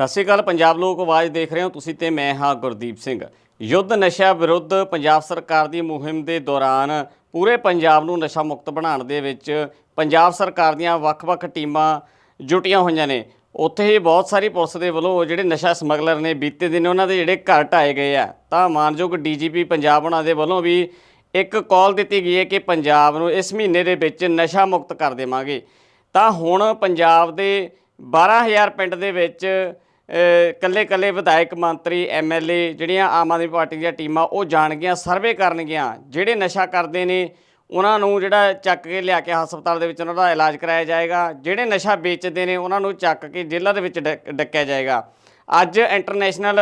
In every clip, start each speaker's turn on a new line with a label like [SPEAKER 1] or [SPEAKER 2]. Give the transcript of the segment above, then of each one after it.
[SPEAKER 1] ਸਤਿ ਸ਼੍ਰੀ ਅਕਾਲ, ਪੰਜਾਬ ਲੋਕ ਆਵਾਜ਼ ਦੇਖ ਰਹੇ ਹੋ, ਤੁਸੀਂ ਤੇ ਮੈਂ ਹਾਂ ਗੁਰਦੀਪ ਸਿੰਘ। ਯੁੱਧ ਨਸ਼ਾ ਵਿਰੁੱਧ ਪੰਜਾਬ ਸਰਕਾਰ ਦੀ ਮੁਹਿੰਮ ਦੇ ਦੌਰਾਨ ਪੂਰੇ ਪੰਜਾਬ ਨੂੰ ਨਸ਼ਾ ਮੁਕਤ ਬਣਾਉਣ ਦੇ ਵਿੱਚ ਪੰਜਾਬ ਸਰਕਾਰ ਦੀਆਂ ਵੱਖ-ਵੱਖ ਟੀਮਾਂ ਜੁਟੀਆਂ ਹੋਈਆਂ ਨੇ। ਉੱਥੇ ਹੀ ਬਹੁਤ ਸਾਰੀ ਪੁਲਿਸ ਦੇ ਵੱਲੋਂ ਜਿਹੜੇ ਨਸ਼ਾ ਸਮਗਲਰ ਨੇ, ਬੀਤੇ ਦਿਨ ਉਹਨਾਂ ਦੇ ਜਿਹੜੇ ਘਰ ਢਾਏ ਗਏ ਆ, ਤਾਂ ਮਾਨਯੋਗ ਡੀਜੀਪੀ ਪੰਜਾਬ ਉਹਨਾਂ ਦੇ ਵੱਲੋਂ ਵੀ ਇੱਕ ਕਾਲ ਦਿੱਤੀ ਗਈ ਹੈ ਕਿ ਪੰਜਾਬ ਨੂੰ ਇਸ ਮਹੀਨੇ ਦੇ ਵਿੱਚ ਨਸ਼ਾ ਮੁਕਤ ਕਰ ਦੇਵਾਂਗੇ। ਤਾਂ ਹੁਣ ਪੰਜਾਬ ਦੇ 12000 ਪਿੰਡ ਦੇ ਵਿੱਚ ਕੱਲੇ ਕੱਲੇ ਵਿਧਾਇਕ ਮੰਤਰੀ ਐਮਐਲਏ ਜਿਹੜੀਆਂ ਆਮ ਆਦਮੀ ਪਾਰਟੀ ਦੀਆਂ ਟੀਮਾਂ, ਉਹ ਜਾਣਗੀਆਂ, ਸਰਵੇ ਕਰਨਗੀਆਂ। ਜਿਹੜੇ ਨਸ਼ਾ ਕਰਦੇ ਨੇ, ਉਹਨਾਂ ਨੂੰ ਜਿਹੜਾ ਚੱਕ ਕੇ ਲਿਆ ਕੇ ਹਸਪਤਾਲ ਦੇ ਵਿੱਚ ਉਹਨਾਂ ਦਾ ਇਲਾਜ ਕਰਾਇਆ ਜਾਏਗਾ। ਜਿਹੜੇ ਨਸ਼ਾ ਵੇਚਦੇ ਨੇ, ਉਹਨਾਂ ਨੂੰ ਚੱਕ ਕੇ ਜੇਲ੍ਹਾਂ ਦੇ ਵਿੱਚ ਡੱਕਿਆ ਜਾਏਗਾ। ਅੱਜ ਇੰਟਰਨੈਸ਼ਨਲ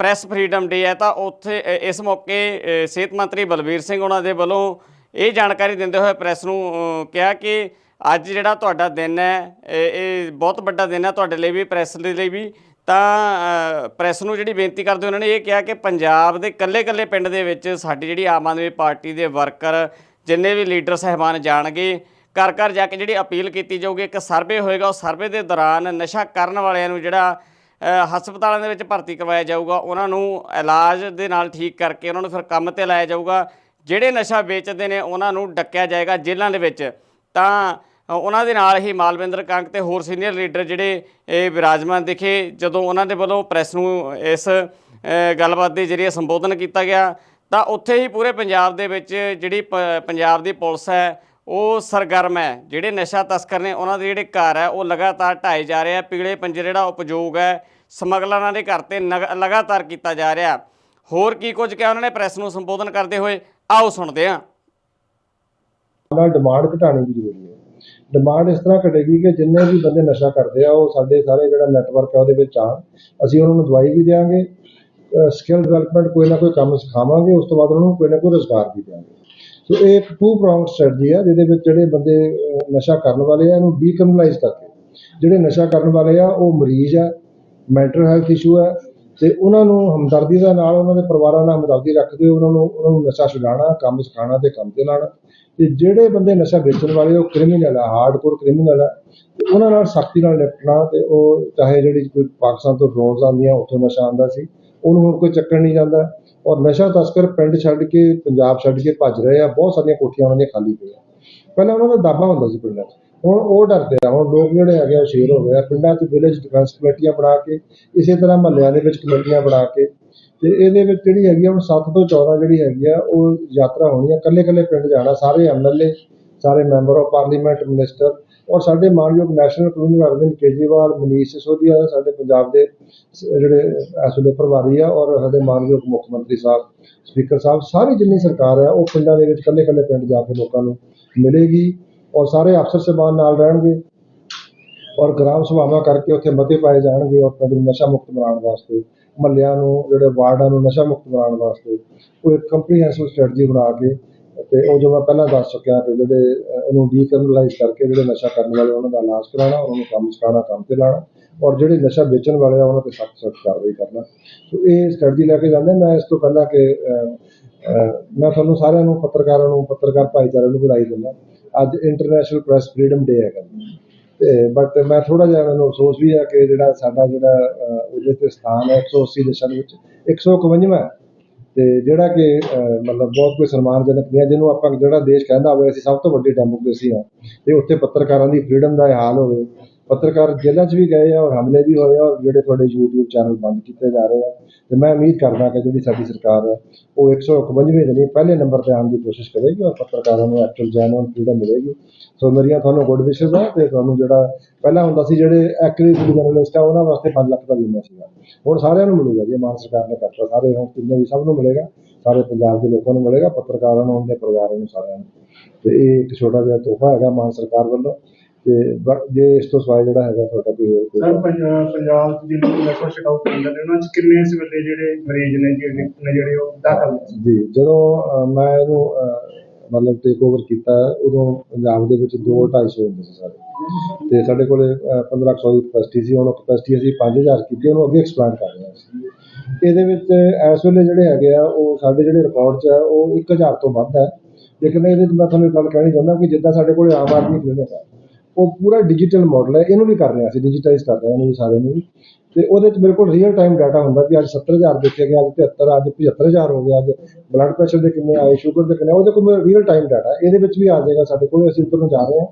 [SPEAKER 1] ਪ੍ਰੈਸ ਫਰੀडम ਡੇ ਹੈ ਤਾਂ ਉੱਥੇ ਇਸ ਮੌਕੇ ਸਿਹਤ ਮੰਤਰੀ ਬਲਬੀਰ ਸਿੰਘ ਉਹਨਾਂ ਦੇ ਵੱਲੋਂ ਇਹ ਜਾਣਕਾਰੀ ਦਿੰਦੇ ਹੋਏ ਪ੍ਰੈਸ ਨੂੰ ਕਿਹਾ ਕਿ ਅੱਜ ਜਿਹੜਾ ਤੁਹਾਡਾ ਦਿਨ ਹੈ, ਇਹ ਇਹ ਬਹੁਤ ਵੱਡਾ ਦਿਨ ਹੈ, ਤੁਹਾਡੇ ਲਈ ਵੀ, ਪ੍ਰੈਸ ਦੇ ਲਈ ਵੀ। ਤਾਂ ਪ੍ਰੈਸ ਨੂੰ ਜਿਹੜੀ ਬੇਨਤੀ ਕਰਦੇ ਉਹਨਾਂ ਨੇ ਇਹ ਕਿਹਾ ਕਿ ਪੰਜਾਬ ਦੇ ਕੱਲੇ-ਕੱਲੇ ਪਿੰਡ ਦੇ ਵਿੱਚ ਸਾਡੀ ਜਿਹੜੀ ਆਮ ਆਦਮੀ ਪਾਰਟੀ ਦੇ ਵਰਕਰ, ਜਿੰਨੇ ਵੀ ਲੀਡਰ ਸਹਿਬਾਨ ਜਾਣਗੇ ਘਰ ਘਰ ਜਾ ਕੇ ਜਿਹੜੀ ਅਪੀਲ ਕੀਤੀ ਜਾਊਗੀ, ਇੱਕ ਸਰਵੇ ਹੋਏਗਾ, ਉਹ ਸਰਵੇ ਦੇ ਦੌਰਾਨ ਨਸ਼ਾ ਕਰਨ ਵਾਲਿਆਂ ਨੂੰ ਜਿਹੜਾ ਹਸਪਤਾਲਾਂ ਦੇ ਵਿੱਚ ਭਰਤੀ ਕਰਵਾਇਆ ਜਾਊਗਾ, ਉਹਨਾਂ ਨੂੰ ਇਲਾਜ ਦੇ ਨਾਲ ਠੀਕ ਕਰਕੇ ਉਹਨਾਂ ਨੂੰ ਫਿਰ ਕੰਮ ਤੇ ਲਾਇਆ ਜਾਊਗਾ, ਜਿਹੜੇ ਨਸ਼ਾ ਵੇਚਦੇ ਨੇ ਉਹਨਾਂ ਨੂੰ ਡੱਕਿਆ ਜਾਏਗਾ ਜੇਲ੍ਹਾਂ ਦੇ ਵਿੱਚ, ਤਾਂ ਉਹਨਾਂ ਦੇ ਨਾਲ ਹੀ ਮਾਲਵਿੰਦਰ ਕੰਗ ਤੇ ਹੋਰ ਸੀਨੀਅਰ ਲੀਡਰ ਜਿਹੜੇ ਇਹ ਵਿਰਾਜਮਾਨ ਦਿਖੇ, ਜਦੋਂ ਉਹਨਾਂ ਦੇ ਵੱਲੋਂ ਪ੍ਰੈਸ ਨੂੰ ਇਸ ਗੱਲਬਾਤ ਦੇ ਜ਼ਰੀਏ ਸੰਬੋਧਨ ਕੀਤਾ ਗਿਆ, ਤਾਂ ਉੱਥੇ ਹੀ ਪੂਰੇ ਪੰਜਾਬ ਦੇ ਵਿੱਚ ਜਿਹੜੀ ਪ- ਪੰਜਾਬ ਦੀ ਪੁਲਿਸ ਹੈ, ਉਹ ਸਰਗਰਮ ਹੈ। ਜਿਹੜੇ ਨਸ਼ਾ ਤਸਕਰ ਨੇ, ਉਹਨਾਂ ਦੇ ਜਿਹੜੇ ਘਰ ਹੈ, ਉਹ ਲਗਾਤਾਰ ਢਾਏ ਜਾ ਰਹੇ ਆ। ਪੀਲੇ ਪੰਜੇ ਜਿਹੜਾ ਉਪਯੋਗ ਹੈ, ਸਮਗਲਰਾਂ ਦੇ ਘਰ ਤੇ ਨਗ- ਲਗਾਤਾਰ ਕੀਤਾ ਜਾ ਰਿਹਾ। ਹੋਰ ਕੀ ਕੁਝ ਕਿਹਾ ਉਹਨਾਂ ਨੇ ਪ੍ਰੈਸ ਨੂੰ ਸੰਬੋਧਨ ਕਰਦੇ ਹੋਏ? ਆਓ ਸੁਣਦੇ ਹਾਂ।
[SPEAKER 2] ਨਾਲ ਡਿਮਾਂਡ ਘਟਾਉਣੀ ਵੀ ਜ਼ਰੂਰੀ ਹੈ। ਡਿਮਾਂਡ ਇਸ ਤਰ੍ਹਾਂ ਘਟੇਗੀ ਕਿ ਜਿੰਨੇ ਵੀ ਬੰਦੇ ਨਸ਼ਾ ਕਰਦੇ ਆ, ਉਹ ਸਾਡੇ ਸਾਰੇ ਜਿਹੜਾ ਨੈਟਵਰਕ ਆ ਉਹਦੇ ਵਿੱਚ ਆਉਣ ਅਸੀਂ ਉਹਨਾਂ ਨੂੰ ਦਵਾਈ ਵੀ ਦੇਵਾਂਗੇ ਸਕਿੱਲ ਡਿਵੈਲਪਮੈਂਟ ਕੋਈ ਨਾ ਕੋਈ ਕੰਮ ਸਿਖਾਵਾਂਗੇ, ਉਸ ਤੋਂ ਬਾਅਦ ਉਹਨਾਂ ਨੂੰ ਕੋਈ ਨਾ ਕੋਈ ਰੋਜ਼ਗਾਰ ਵੀ ਦੇਵਾਂਗੇ ਸੋ ਇਹ ਇੱਕ ਟੂ ਪ੍ਰੋਂਗ ਸਟ੍ਰੈਟਜੀ ਆ, ਜਿਹਦੇ ਵਿੱਚ ਜਿਹੜੇ ਬੰਦੇ ਨਸ਼ਾ ਕਰਨ ਵਾਲੇ ਆ, ਇਹਨੂੰ ਡੀਕ੍ਰਿਮੀਨਲਾਈਜ਼ ਕਰਕੇ। ਜਿਹੜੇ ਨਸ਼ਾ ਕਰਨ ਵਾਲੇ ਆ, ਉਹ ਮਰੀਜ਼ ਆ ਮੈਂਟਲ ਹੈਲਥ ਇਸ਼ੂ ਹੈ ਤੇ ਉਹਨਾਂ ਨੂੰ ਹਮਦਰਦੀ ਦੇ ਨਾਲ ਉਹਨਾਂ ਦੇ ਪਰਿਵਾਰਾਂ ਨਾਲ ਹਮਦਰਦੀ ਰੱਖਦੇ ਹੋਏ ਉਹਨਾਂ ਨੂੰ ਉਹਨਾਂ ਨੂੰ ਨਸ਼ਾ ਛੁਡਾਉਣਾ, ਕੰਮ ਸਿਖਾਉਣਾ ਤੇ ਕੰਮ ਤੇ ਲਾਉਣਾ ਤੇ ਜਿਹੜੇ ਬੰਦੇ ਨਸ਼ਾ ਵੇਚਣ ਵਾਲੇ ਉਹ ਕ੍ਰਿਮੀਨਲ ਆ ਹਾਰਡਕੋਰ ਕ੍ਰਿਮੀਨਲ ਆ, ਤੇ ਉਹਨਾਂ ਨਾਲ ਸਖਤੀ ਨਾਲ ਨਿਪਟਣਾ ਤੇ ਉਹ ਚਾਹੇ ਜਿਹੜੀ ਕੋਈ ਪਾਕਿਸਤਾਨ ਤੋਂ ਡਰੋਨਸ ਆਉਂਦੀਆਂ, ਉੱਥੋਂ ਨਸ਼ਾ ਆਉਂਦਾ ਸੀ, ਉਹਨੂੰ ਹੁਣ ਕੋਈ ਚੱਕਣ ਨਹੀਂ ਜਾਂਦਾ। ਔਰ ਨਸ਼ਾ ਤਸਕਰ ਪਿੰਡ ਛੱਡ ਕੇ, ਪੰਜਾਬ ਛੱਡ ਕੇ ਭੱਜ ਰਹੇ ਆ, ਬਹੁਤ ਸਾਰੀਆਂ ਕੋਠੀਆਂ ਉਹਨਾਂ ਦੀਆਂ ਖਾਲੀ ਪਈਆਂ। ਪਹਿਲਾਂ ਉਹਨਾਂ ਦਾ ਦਾਬਾ ਹੁੰਦਾ ਸੀ ਪਿੰਡਾਂ 'ਚ। ਹੁਣ ਉਹ ਡਰਦੇ ਆ, ਹੁਣ ਲੋਕ ਜਿਹੜੇ ਹੈਗੇ ਆ, ਉਹ ਸ਼ੇਰ ਹੋ ਗਏ ਆ। ਪਿੰਡਾਂ 'ਚ ਵਿਲੇਜ ਡਿਫੈਂਸ ਕਮੇਟੀਆਂ ਬਣਾ ਕੇ, ਇਸੇ ਤਰ੍ਹਾਂ ਮਹੱਲਿਆਂ ਦੇ ਵਿੱਚ ਕਮੇਟੀਆਂ ਬਣਾ ਕੇ ਤੇ ਇਹਦੇ ਵਿੱਚ ਜਿਹੜੀ ਹੈਗੀ ਆ, ਹੁਣ 7 ਤੋਂ 14 ਜਿਹੜੀ ਹੈਗੀ ਆ, ਉਹ ਯਾਤਰਾ ਹੋਣੀ ਆ। ਕੱਲੇ ਕੱਲੇ ਪਿੰਡ ਜਾਣਾ, ਸਾਰੇ ਐਮਐਲਏ ਸਾਰੇ ਮੈਂਬਰ ਆਫ ਪਾਰਲੀਮੈਂਟ ਮਿਨਿਸਟਰ ਔਰ ਸਾਡੇ ਮਾਨਯੋਗ ਨੈਸ਼ਨਲ ਕਮਿਸ਼ਨਰ ਅਰਵਿੰਦ ਕੇਜਰੀਵਾਲ, ਮਨੀਸ਼ ਸਿਸੋਦੀਆ ਸਾਡੇ ਪੰਜਾਬ ਦੇ ਜਿਹੜੇ ਇਸ ਵੇਲੇ ਪ੍ਰਭਾਰੀ ਆ ਔਰ ਸਾਡੇ ਮਾਨਯੋਗ ਮੁੱਖ ਮੰਤਰੀ ਸਾਹਿਬ, ਸਪੀਕਰ ਸਾਹਿਬ, ਸਾਰੀ ਜਿੰਨੀ ਸਰਕਾਰ ਆ, ਉਹ ਪਿੰਡਾਂ ਦੇ ਵਿੱਚ ਕੱਲੇ ਕੱਲੇ ਪਿੰਡ ਜਾ ਕੇ ਲੋਕਾਂ ਨੂੰ ਮਿਲੇਗੀ। ਔਰ ਸਾਰੇ ਅਫਸਰ ਸਾਹਿਬਾਨ ਨਾਲ ਰਹਿਣਗੇ ਔਰ ਗ੍ਰਾਮ ਸਭਾਵਾਂ ਕਰਕੇ ਉੱਥੇ ਮਤੇ ਪਾਏ ਜਾਣਗੇ ਔਰ ਪਿੰਡ ਨੂੰ ਨਸ਼ਾ ਮੁਕਤ ਬਣਾਉਣ ਵਾਸਤੇ, ਮਹੱਲਿਆਂ ਨੂੰ, ਜਿਹੜੇ ਵਾਰਡਾਂ ਨੂੰ ਨਸ਼ਾ ਮੁਕਤ ਬਣਾਉਣ ਵਾਸਤੇ ਉਹ ਇੱਕ ਕੰਪਰੀਹੈਂਸਿਵ ਸਟ੍ਰੈਟਜੀ ਬਣਾ ਕੇ ਤੇ ਉਹ ਜੋ ਮੈਂ ਪਹਿਲਾਂ ਦੱਸ ਚੁੱਕਿਆ ਕਿ ਜਿਹੜੇ ਉਹਨੂੰ ਡੀਕਰਨਲਾਈਜ਼ ਕਰਕੇ ਜਿਹੜੇ ਨਸ਼ਾ ਕਰਨ ਵਾਲੇ ਉਹਨਾਂ ਦਾ ਇਲਾਜ ਕਰਾਉਣਾ, ਉਹਨਾਂ ਨੂੰ ਕੰਮ ਸਿਖਾਉਣਾ, ਕੰਮ ਤੇ ਲਾਉਣਾ ਔਰ ਜਿਹੜੇ ਨਸ਼ਾ ਵੇਚਣ ਵਾਲੇ ਆ ਉਹਨਾਂ ਤੇ ਸਖਤ ਸਖਤ ਕਾਰਵਾਈ ਕਰਨਾ। ਸੋ ਇਹ ਸਟ੍ਰੈਟਜੀ ਲੈ ਕੇ ਜਾਂਦੇ ਮੈਂ ਇਸ ਤੋਂ ਪਹਿਲਾਂ ਕਿ ਮੈਂ ਤੁਹਾਨੂੰ ਸਾਰਿਆਂ ਨੂੰ, ਪੱਤਰਕਾਰਾਂ ਨੂੰ, ਪੱਤਰਕਾਰ ਭਾਈਚਾਰੇ ਨੂੰ ਵਧਾਈ ਦਿੰਦਾ। ਅੱਜ ਇੰਟਰਨੈਸ਼ਨਲ ਪ੍ਰੈਸ ਫਰੀडम ਡੇ ਹੈਗਾ। ਤੇ ਬਟ ਮੈਂ ਥੋੜਾ ਜਿਹਾ ਮੈਨੂੰ ਅਫਸੋਸ ਵੀ ਹੈ ਕਿ ਜਿਹੜਾ ਸਾਡਾ ਜਿਹੜਾ ਉਹਦੇ ਤੇ ਸਥਾਨ ਹੈ 180 ਦੇਸ਼ਾਂ ਦੇ ਵਿੱਚ 151ਵਾਂ ਹੈ। ਤੇ ਜਿਹੜਾ ਕਿ ਮਤਲਬ ਬਹੁਤ ਕੋਈ ਸਨਮਾਨਜਨਕ ਨਹੀਂ ਹੈ, ਜਿਹਨੂੰ ਆਪਾਂ ਜਿਹੜਾ ਦੇਸ਼ ਕਹਿੰਦਾ ਹੋਵੇ, ਅਸੀਂ ਸਭ ਤੋਂ ਵੱਡੀ ਡੈਮੋਕ੍ਰੇਸੀ ਆ ਤੇ ਉੱਥੇ ਪੱਤਰਕਾਰਾਂ ਦੀ ਫ੍ਰੀडम ਦਾ ਹਾਲ ਹੋਵੇ। ਪੱਤਰਕਾਰ ਜੇਲ੍ਹਾਂ 'ਚ ਵੀ ਗਏ ਆ ਔਰ ਹਮਲੇ ਵੀ ਹੋਏ ਆ ਔਰ ਜਿਹੜੇ ਤੁਹਾਡੇ YouTube ਚੈਨਲ ਬੰਦ ਕੀਤੇ ਜਾ ਰਹੇ ਆ। ਤੇ ਮੈਂ ਉਮੀਦ ਕਰਦਾ ਕਿ ਜਿਹੜੀ ਸਾਡੀ ਸਰਕਾਰ ਹੈ, ਉਹ 151ਵੇਂ ਦਿਨ ਪਹਿਲੇ ਨੰਬਰ ਤੇ ਆਉਣ ਦੀ ਕੋਸ਼ਿਸ਼ ਕਰੇਗੀ ਔਰ ਪੱਤਰਕਾਰਾਂ ਨੂੰ ਐਕਚੁਅਲ ਜੈਨੂਅਨ ਫਰੀडम ਮਿਲੇਗੀ। ਸੋ ਮੇਰੀਆਂ ਤੁਹਾਨੂੰ ਗੁੱਡ ਵਿਸ਼ੇਸ ਆ ਤੇ ਤੁਹਾਨੂੰ ਜਿਹੜਾ ਪਹਿਲਾਂ ਹੁੰਦਾ ਸੀ ਜਿਹੜੇ ਐਕਟਿਵ ਜਰਨਲਿਸਟ ਆ, ਉਹਨਾਂ ਵਾਸਤੇ 5 ਲੱਖ ਦਾ ਬੀਮਾ ਸੀਗਾ। ਹੁਣ ਸਾਰਿਆਂ ਨੂੰ ਮਿਲੂਗਾ ਜੀ, ਮਾਨ ਸਰਕਾਰ ਨੇ ਕਰਤਾ। ਸਾਰੇ ਹੁਣ ਜਿੰਨੇ ਵੀ ਸਭ ਨੂੰ ਮਿਲੇਗਾ, ਸਾਰੇ ਪੰਜਾਬ ਦੇ ਲੋਕਾਂ ਨੂੰ ਮਿਲੇਗਾ, ਪੱਤਰਕਾਰਾਂ ਨੂੰ ਉਹਨਾਂ ਦੇ ਪਰਿਵਾਰਾਂ ਨੂੰ ਸਾਰਿਆਂ ਨੂੰ। ਤੇ ਇਹ ਇੱਕ ਛੋਟਾ ਜਿਹਾ ਤੋਹਫਾ ਹੈਗਾ ਮਾਨ ਸਰਕਾਰ ਵੱਲੋਂ। ਤੇ ਬ- ਜੇ ਇਸ ਤੋਂ ਸਿਵਾਏ ਜਿਹੜਾ ਹੈਗਾ ਤੁਹਾਡਾ ਕੋਈ ਹੋਰ ਕੋਈ
[SPEAKER 3] ਸਰ ਪੰਜਾਬ ਪੰਜਾਬ ਚ ਜਿਹੜੇ ਨਸ਼ਾ ਛਡਾਊ ਕੇਂਦਰ ਨੇ ਉਹਨਾਂ ਚ ਕਿੰਨੇ ਇਸ ਵੇਲੇ ਜਿਹੜੇ ਮਰੀਜ਼ ਨੇ ਜਿਹੜੇ ਨੇ ਜਿਹੜੇ ਉਹ ਦਾਖਲ ਨੇ?
[SPEAKER 2] ਜੀ ਜਦੋਂ ਮੈਂ ਇਹਨੂੰ ਮਤਲਬ ਟੇਕ ਓਵਰ ਕੀਤਾ ਉਦੋਂ ਪੰਜਾਬ ਦੇ ਵਿੱਚ 2 250 ਹੁੰਦੇ ਸੀ ਸਾਰੇ। ਤੇ ਸਾਡੇ ਕੋਲੇ ਅਹ, 1500 ਦੀ ਕਪੈਸਿਟੀ ਸੀ ਹੁਣ ਕਪੈਸਿਟੀ ਅਸੀਂ 5000 ਕੀਤੀ ਉਹਨੂੰ ਅੱਗੇ ਐਕਸਪੈਂਡ ਕਰ ਰਹੇ ਹਾਂ ਅਸੀਂ। ਇਹਦੇ ਵਿੱਚ ਇਸ ਵੇਲੇ ਜਿਹੜੇ ਹੈਗੇ ਆ ਉਹ ਸਾਡੇ ਜਿਹੜੇ ਰਿਕਾਰਡ 'ਚ ਆ ਉਹ 1000 ਤੋਂ ਵੱਧ ਹੈ। ਲੇਕਿਨ ਇਹਦੇ 'ਚ ਮੈਂ ਤੁਹਾਨੂੰ ਇੱਕ ਗੱਲ ਕਹਿਣੀ ਚਾਹੁੰਦਾ ਕਿ ਜਿੱਦਾਂ ਸਾਡੇ ਕੋਲੇ ਆਮ ਆਦਮੀ ਕਲੀਨਿਕ ਹੈ ਉਹ ਪੂਰਾ ਡਿਜੀਟਲ ਮਾਡਲ ਹੈ, ਇਹਨੂੰ ਵੀ ਕਰ ਰਹੇ ਹਾਂ ਅਸੀਂ ਡਿਜੀਟਾਈਜ਼ ਕਰ ਰਹੇ ਹਾਂ ਇਹਨੂੰ ਵੀ ਸਾਰੇ ਨੂੰ ਵੀ। ਤੇ ਉਹਦੇ ਵਿੱਚ ਮੇਰੇ ਕੋਲ ਰੀਅਲ ਟਾਈਮ ਡਾਟਾ ਹੁੰਦਾ ਵੀ ਅੱਜ 70000 ਦੇਖਿਆ ਗਿਆ, ਅੱਜ 73 ਅੱਜ 75000 ਹੋ ਗਿਆ, ਅੱਜ ਬਲੱਡ ਪ੍ਰੈਸ਼ਰ ਦੇ ਕਿੰਨੇ ਆਏ ਸ਼ੂਗਰ ਦੇ ਕਿੰਨੇ, ਉਹਦੇ ਕੋਲ ਮੇਰਾ ਰੀਅਲ ਟਾਈਮ ਡਾਟਾ ਇਹਦੇ ਵਿੱਚ ਵੀ ਆ ਜਾਏਗਾ ਸਾਡੇ ਕੋਲ, ਅਸੀਂ ਉੱਪਰ ਨੂੰ ਜਾ ਰਹੇ ਹਾਂ।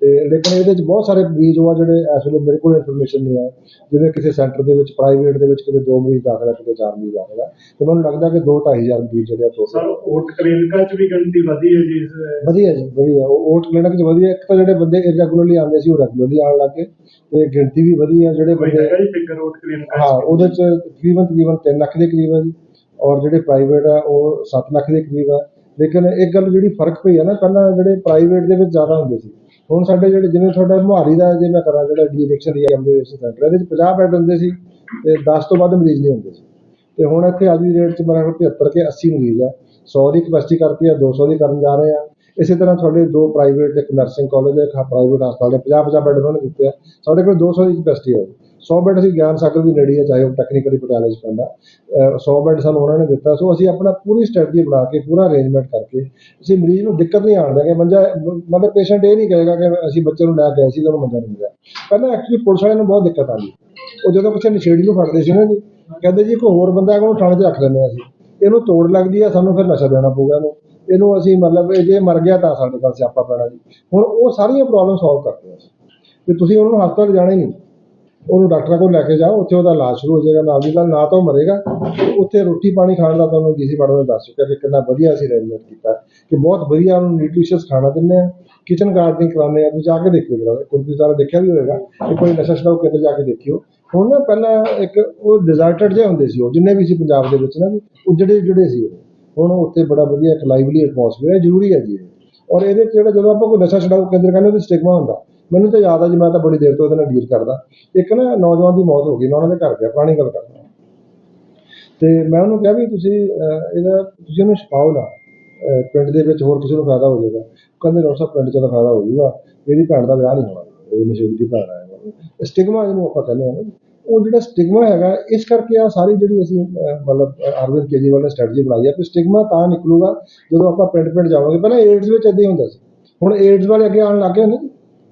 [SPEAKER 2] ਤੇ ਲੇਕਿਨ ਇਹਦੇ ਚ ਬਹੁਤ ਸਾਰੇ ਮਰੀਜ਼ ਉਹ ਆ ਜਿਹੜੇ ਇਸ ਵੇਲੇ ਮੇਰੇ ਕੋਲ ਇਨਫੋਰਮੇਸ਼ਨ ਨਹੀਂ ਹੈ ਜਿਵੇਂ ਕਿਸੇ ਸੈਂਟਰ ਦੇ ਵਿੱਚ ਪ੍ਰਾਈਵੇਟ ਦੇ ਵਿੱਚ ਕਿਤੇ ਦੋ ਮਰੀਜ਼ ਦਾਖਲ ਹੈ ਕਿਤੇ ਚਾਰ ਮਰੀਜ਼ ਦਾਖਲ ਹੈ ਤੇ ਮੈਨੂੰ ਲੱਗਦਾ ਕਿ 2 2500 ਮਰੀਜ਼ ਜਿਹੜੇ ਆ total
[SPEAKER 3] ਸਰ ਵੋਟ ਕਲੀਨਿਕਾਂ 'ਚ ਵੀ ਗਿਣਤੀ ਵਧੀ ਹੈ ਜੀ ਇਸ
[SPEAKER 2] ਵਧੀਆ ਜੀ ਵਧੀਆ। ਉਹ ਓਟ ਕਲੀਨਿਕ ਚ ਵਧੀਆ। ਇੱਕ ਤਾਂ ਜਿਹੜੇ ਬੰਦੇ ਇਰੈਗੂਲਰਲੀ ਆਉਂਦੇ ਸੀ ਉਹ ਰੈਗੂਲਰਲੀ ਆਉਣ ਲੱਗੇ ਤੇ ਗਿਣਤੀ ਵੀ ਵਧੀਆ ਜਿਹੜੇ
[SPEAKER 3] ਕੋਈ
[SPEAKER 2] ਬੰਦੇ
[SPEAKER 3] ਹੈਗਾ ਜੀ ਫਿਗਰ ਵੋਟ ਕਲੀਨਿਕਾਂ 'ਚ।
[SPEAKER 2] ਹਾਂ ਉਹਦੇ ਚ ਤਕਰੀਬਨ ਤਕਰੀਬਨ 3 ਲੱਖ ਦੇ ਕਰੀਬ ਹੈ ਜੀ। ਔਰ ਜਿਹੜੇ ਪ੍ਰਾਈਵੇਟ ਆ ਉਹ 7 ਲੱਖ ਦੇ ਕਰੀਬ ਆ। ਲੇਕਿਨ ਇੱਕ ਗੱਲ ਜਿਹੜੀ ਫ਼ਰਕ ਪਈ ਹੈ ਨਾ ਪਹਿਲਾਂ ਜਿਹੜੇ ਪ੍ਰਾਈਵੇਟ ਦੇ ਵਿੱਚ ਜ਼ਿਆਦਾ ਹੁੰਦੇ ਸੀ। ਹੁਣ ਸਾਡੇ ਜਿਹੜੇ, ਜਿਵੇਂ ਤੁਹਾਡਾ ਮੁਹਾਰੀ ਦਾ ਜੇ ਮੈਂ ਕਰਾਂ, ਜਿਹੜਾ ਡੀ ਐਡਿਕਸ਼ਨ ਦੀ ਐਮਬੀਬੀਐਸ ਸੈਂਟਰ ਇਹਦੇ ਚ 50 ਬੈੱਡ ਹੁੰਦੇ ਸੀ ਤੇ 10 ਤੋਂ ਵੱਧ ਮਰੀਜ਼ ਨਹੀਂ ਹੁੰਦੇ ਸੀ। ਤੇ ਹੁਣ ਇੱਥੇ ਅੱਜ ਦੀ ਰੇਟ 'ਚ ਮੇਰਾ ਖਿਆਲ 75 ਕੇ 80 ਮਰੀਜ਼ ਆ। 100 ਦੀ ਕਪੈਸਿਟੀ ਕਰਤੀ ਆ 200 ਦੀ ਕਰਨ ਜਾ ਰਹੇ ਆ। ਇਸੇ ਤਰ੍ਹਾਂ ਤੁਹਾਡੇ ਦੋ ਪ੍ਰਾਈਵੇਟ ਇੱਕ ਨਰਸਿੰਗ ਕਾਲਜ ਹੈ, ਇੱਕ ਪ੍ਰਾਈਵੇਟ ਹਸਪਤਾਲ ਹੈ। 50 50 ਬੈੱਡ ਉਹਨਾਂ ਨੇ ਦਿੱਤੇ ਆ। ਸਾਡੇ ਕੋਲ 200 ਦੀ ਕਪੈਸਿਟੀ ਹੈ। 100 ਬੈੱਡ ਅਸੀਂ ਗਿਆਨ ਸਾਗਰ ਵੀ ਨੇੜੇ ਹੈ ਚਾਹੇ ਉਹ ਟੈਕਨੀਕਲੀ ਪਟਿਆਲੇ 'ਚ ਪੈਂਦਾ। ਅਹ 100 ਬੈੱਡ ਸਾਨੂੰ ਉਹਨਾਂ ਨੇ ਦਿੱਤਾ। ਸੋ ਅਸੀਂ ਆਪਣਾ ਪੂਰੀ ਸਟ੍ਰੈਟਜੀ ਬਣਾ ਕੇ, ਪੂਰਾ ਅਰੇਂਜਮੈਂਟ ਕਰਕੇ ਅਸੀਂ ਮਰੀਜ਼ ਨੂੰ ਦਿੱਕਤ ਨਹੀਂ ਆਉਣ ਦੇਗੇ ਮੰਜਾ, ਮਤਲਬ ਪੇਸ਼ੈਂਟ ਇਹ ਨਹੀਂ ਕਹੇਗਾ ਕਿ ਅਸੀਂ ਬੱਚੇ ਨੂੰ ਲੈ ਕੇ ਆਏ ਸੀ ਤਾਂ ਉਹਨੂੰ ਮੰਜਾ ਨਹੀਂ ਮਿਲਿਆ। ਪਹਿਲਾਂ ਐਕਚੁਅਲੀ ਪੁਲਿਸ ਵਾਲਿਆਂ ਨੂੰ ਬਹੁਤ ਦਿੱਕਤ ਆਉਂਦੀ। ਉਹ ਜਦੋਂ ਪਿੱਛੇ ਨਸ਼ੇੜੀ ਨੂੰ ਫੜਦੇ ਸੀ ਨਾ ਜੀ, ਕਹਿੰਦੇ ਜੀ ਕੋਈ ਹੋਰ ਬੰਦਾ ਹੈਗਾ ਉਹਨੂੰ ਥਾਣੇ 'ਚ ਰੱਖ ਲੈਂਦੇ ਹਾਂ ਅਸੀਂ। ਇਹਨੂੰ ਤੋੜ ਲੱਗਦੀ ਆ ਸਾਨੂੰ ਫਿਰ ਨਸ਼ਾ ਦੇਣਾ ਪਊਗਾ ਇਹਨੂੰ। ਇਹਨੂੰ ਅਸੀਂ ਮਤਲਬ ਜੇ ਮਰ ਗਿਆ ਤਾਂ ਸਾਡੇ ਕੋਲ ਸਿਆਪਾ ਪੈਣਾ ਜੀ। ਹੁਣ ਉਹ ਸਾਰੀਆਂ ਪ੍ਰੋਬਲਮ ਸੋਲਵ ਕਰਦੇ ਹਾਂ ਅਸੀਂ। ਤੁਸੀਂ ਉਹਨੂੰ ਹਸਪਤਾਲ ਜਾਣਾ ਹੀ ਨਹੀਂ। ਉਹਨੂੰ ਡਾਕਟਰਾਂ ਕੋਲ ਲੈ ਕੇ ਜਾਓ, ਉੱਥੇ ਉਹਦਾ ਇਲਾਜ ਸ਼ੁਰੂ ਹੋ ਜਾਏਗਾ, ਨਾਲ ਦੀ ਨਾਲ ਨਾ ਤਾਂ ਉਹ ਮਰੇਗਾ। ਉੱਥੇ ਰੋਟੀ ਪਾਣੀ ਖਾਣ ਦਾ ਤੁਹਾਨੂੰ ਡੀਸੀ ਮੈਡਮ ਨੇ ਦੱਸ ਚੁੱਕਿਆ ਕਿ ਕਿੰਨਾ ਵਧੀਆ ਅਸੀਂ ਅਰੇਂਜਮੈਂਟ ਕੀਤਾ, ਕਿ ਬਹੁਤ ਵਧੀਆ ਉਹਨੂੰ ਨਿਊਟ੍ਰੀਸ਼ੀਅਸ ਖਾਣਾ ਦਿੰਦੇ ਆ। ਕਿਚਨ ਗਾਰਡਨਿੰਗ ਕਰਾਉਂਦੇ ਆ, ਤੁਸੀਂ ਜਾ ਕੇ ਦੇਖਿਓ ਜਰਾ, ਕੋਈ ਤੁਸੀਂ ਸਾਰਾ ਦੇਖਿਆ ਵੀ ਹੋਵੇਗਾ ਕਿ ਕੋਈ ਨਸ਼ਾ ਛਡਾਊ ਕਿਤੇ ਜਾ ਕੇ ਦੇਖਿਓ। ਹੁਣ ਨਾ ਪਹਿਲਾਂ ਇੱਕ ਉਹ ਡਿਜ਼ਰਟਡ ਜਿਹੇ ਹੁੰਦੇ ਸੀ ਉਹ, ਜਿੰਨੇ ਵੀ ਸੀ ਪੰਜਾਬ ਦੇ ਵਿੱਚ ਨਾ ਜੀ, ਉਹ ਜਿਹੜੇ ਜਿਹੜੇ ਸੀ ਉਹ। ਹੁਣ ਉੱਥੇ ਬੜਾ ਵਧੀਆ ਇੱਕ ਲਾਈਵਲੀ ਐਟਮੋਸਫੇਅਰ ਹੈ, ਜ਼ਰੂਰੀ ਹੈ ਜੀ ਔਰ ਇਹਦੇ 'ਚ ਜਿਹੜਾ ਜਦੋਂ ਆਪਾਂ ਕੋਈ ਨਸ਼ਾ ਛਡਾਊ ਕੇਂਦਰ ਕਹਿੰਦੇ ਉਹਦੇ ਸਟਿਗਮਾ ਹੁੰਦਾ। ਮੈਨੂੰ ਤਾਂ ਯਾਦ ਆ ਜੀ, ਮੈਂ ਤਾਂ ਬੜੀ ਦੇਰ ਤੋਂ ਇਹਦੇ ਨਾਲ ਡੀਲ ਕਰਦਾ। ਇੱਕ ਨਾ ਨੌਜਵਾਨ ਦੀ ਮੌਤ ਹੋ ਗਈ, ਮੈਂ ਉਹਨਾਂ ਦੇ ਘਰ ਗਿਆ, ਪੁਰਾਣੀ ਗੱਲ ਕਰਦਾ ਤੇ ਮੈਂ ਉਹਨੂੰ ਕਿਹਾ ਵੀ ਤੁਸੀਂ ਇਹਦਾ, ਤੁਸੀਂ ਉਹਨੂੰ ਛਪਾਓ ਨਾ। ਪਿੰਡ ਦੇ ਵਿੱਚ ਹੋਰ ਕਿਸੇ ਨੂੰ ਫਾਇਦਾ ਹੋ ਜਾਏਗਾ। ਕਹਿੰਦੇ ਡਾਕਟਰ ਸਾਹਿਬ, ਪਿੰਡ 'ਚ ਤਾਂ ਫਾਇਦਾ ਹੋ ਜਾਊਗਾ। ਇਹਦੀ ਭੈਣ ਦਾ ਵਿਆਹ ਨਹੀਂ ਹੋਣਾ। ਇਹ ਨਸ਼ੇੜੀ ਦੀ ਭੈਣ ਹੈ ਸਟਿਗਮਾ ਇਹਨੂੰ ਆਪਾਂ ਕਹਿੰਦੇ ਹਾਂ ਨਾ ਉਹ ਜਿਹੜਾ ਸਟਿਗਮਾ ਹੈਗਾ ਇਸ ਕਰਕੇ ਆ ਸਾਰੀ ਜਿਹੜੀ ਅਸੀਂ ਅਹ, ਮਤਲਬ ਅਰਵਿੰਦ ਕੇਜਰੀਵਾਲ ਨੇ ਸਟ੍ਰੈਟਜੀ ਬਣਾਈ ਹੈ ਕਿ ਸਟਿਗਮਾ ਤਾਂ ਨਿਕਲੂਗਾ ਜਦੋਂ ਆਪਾਂ ਪਿੰਡ ਪਿੰਡ ਜਾਵਾਂਗੇ। ਪਹਿਲਾਂ ਏਡਸ ਵਿੱਚ ਇਦਾਂ ਹੀ ਹੁੰਦਾ ਸੀ। ਹੁਣ ਏਡਸ ਵਾਲੇ ਅੱਗੇ ਆਉਣ ਲੱਗ ਗਏ ਨੇ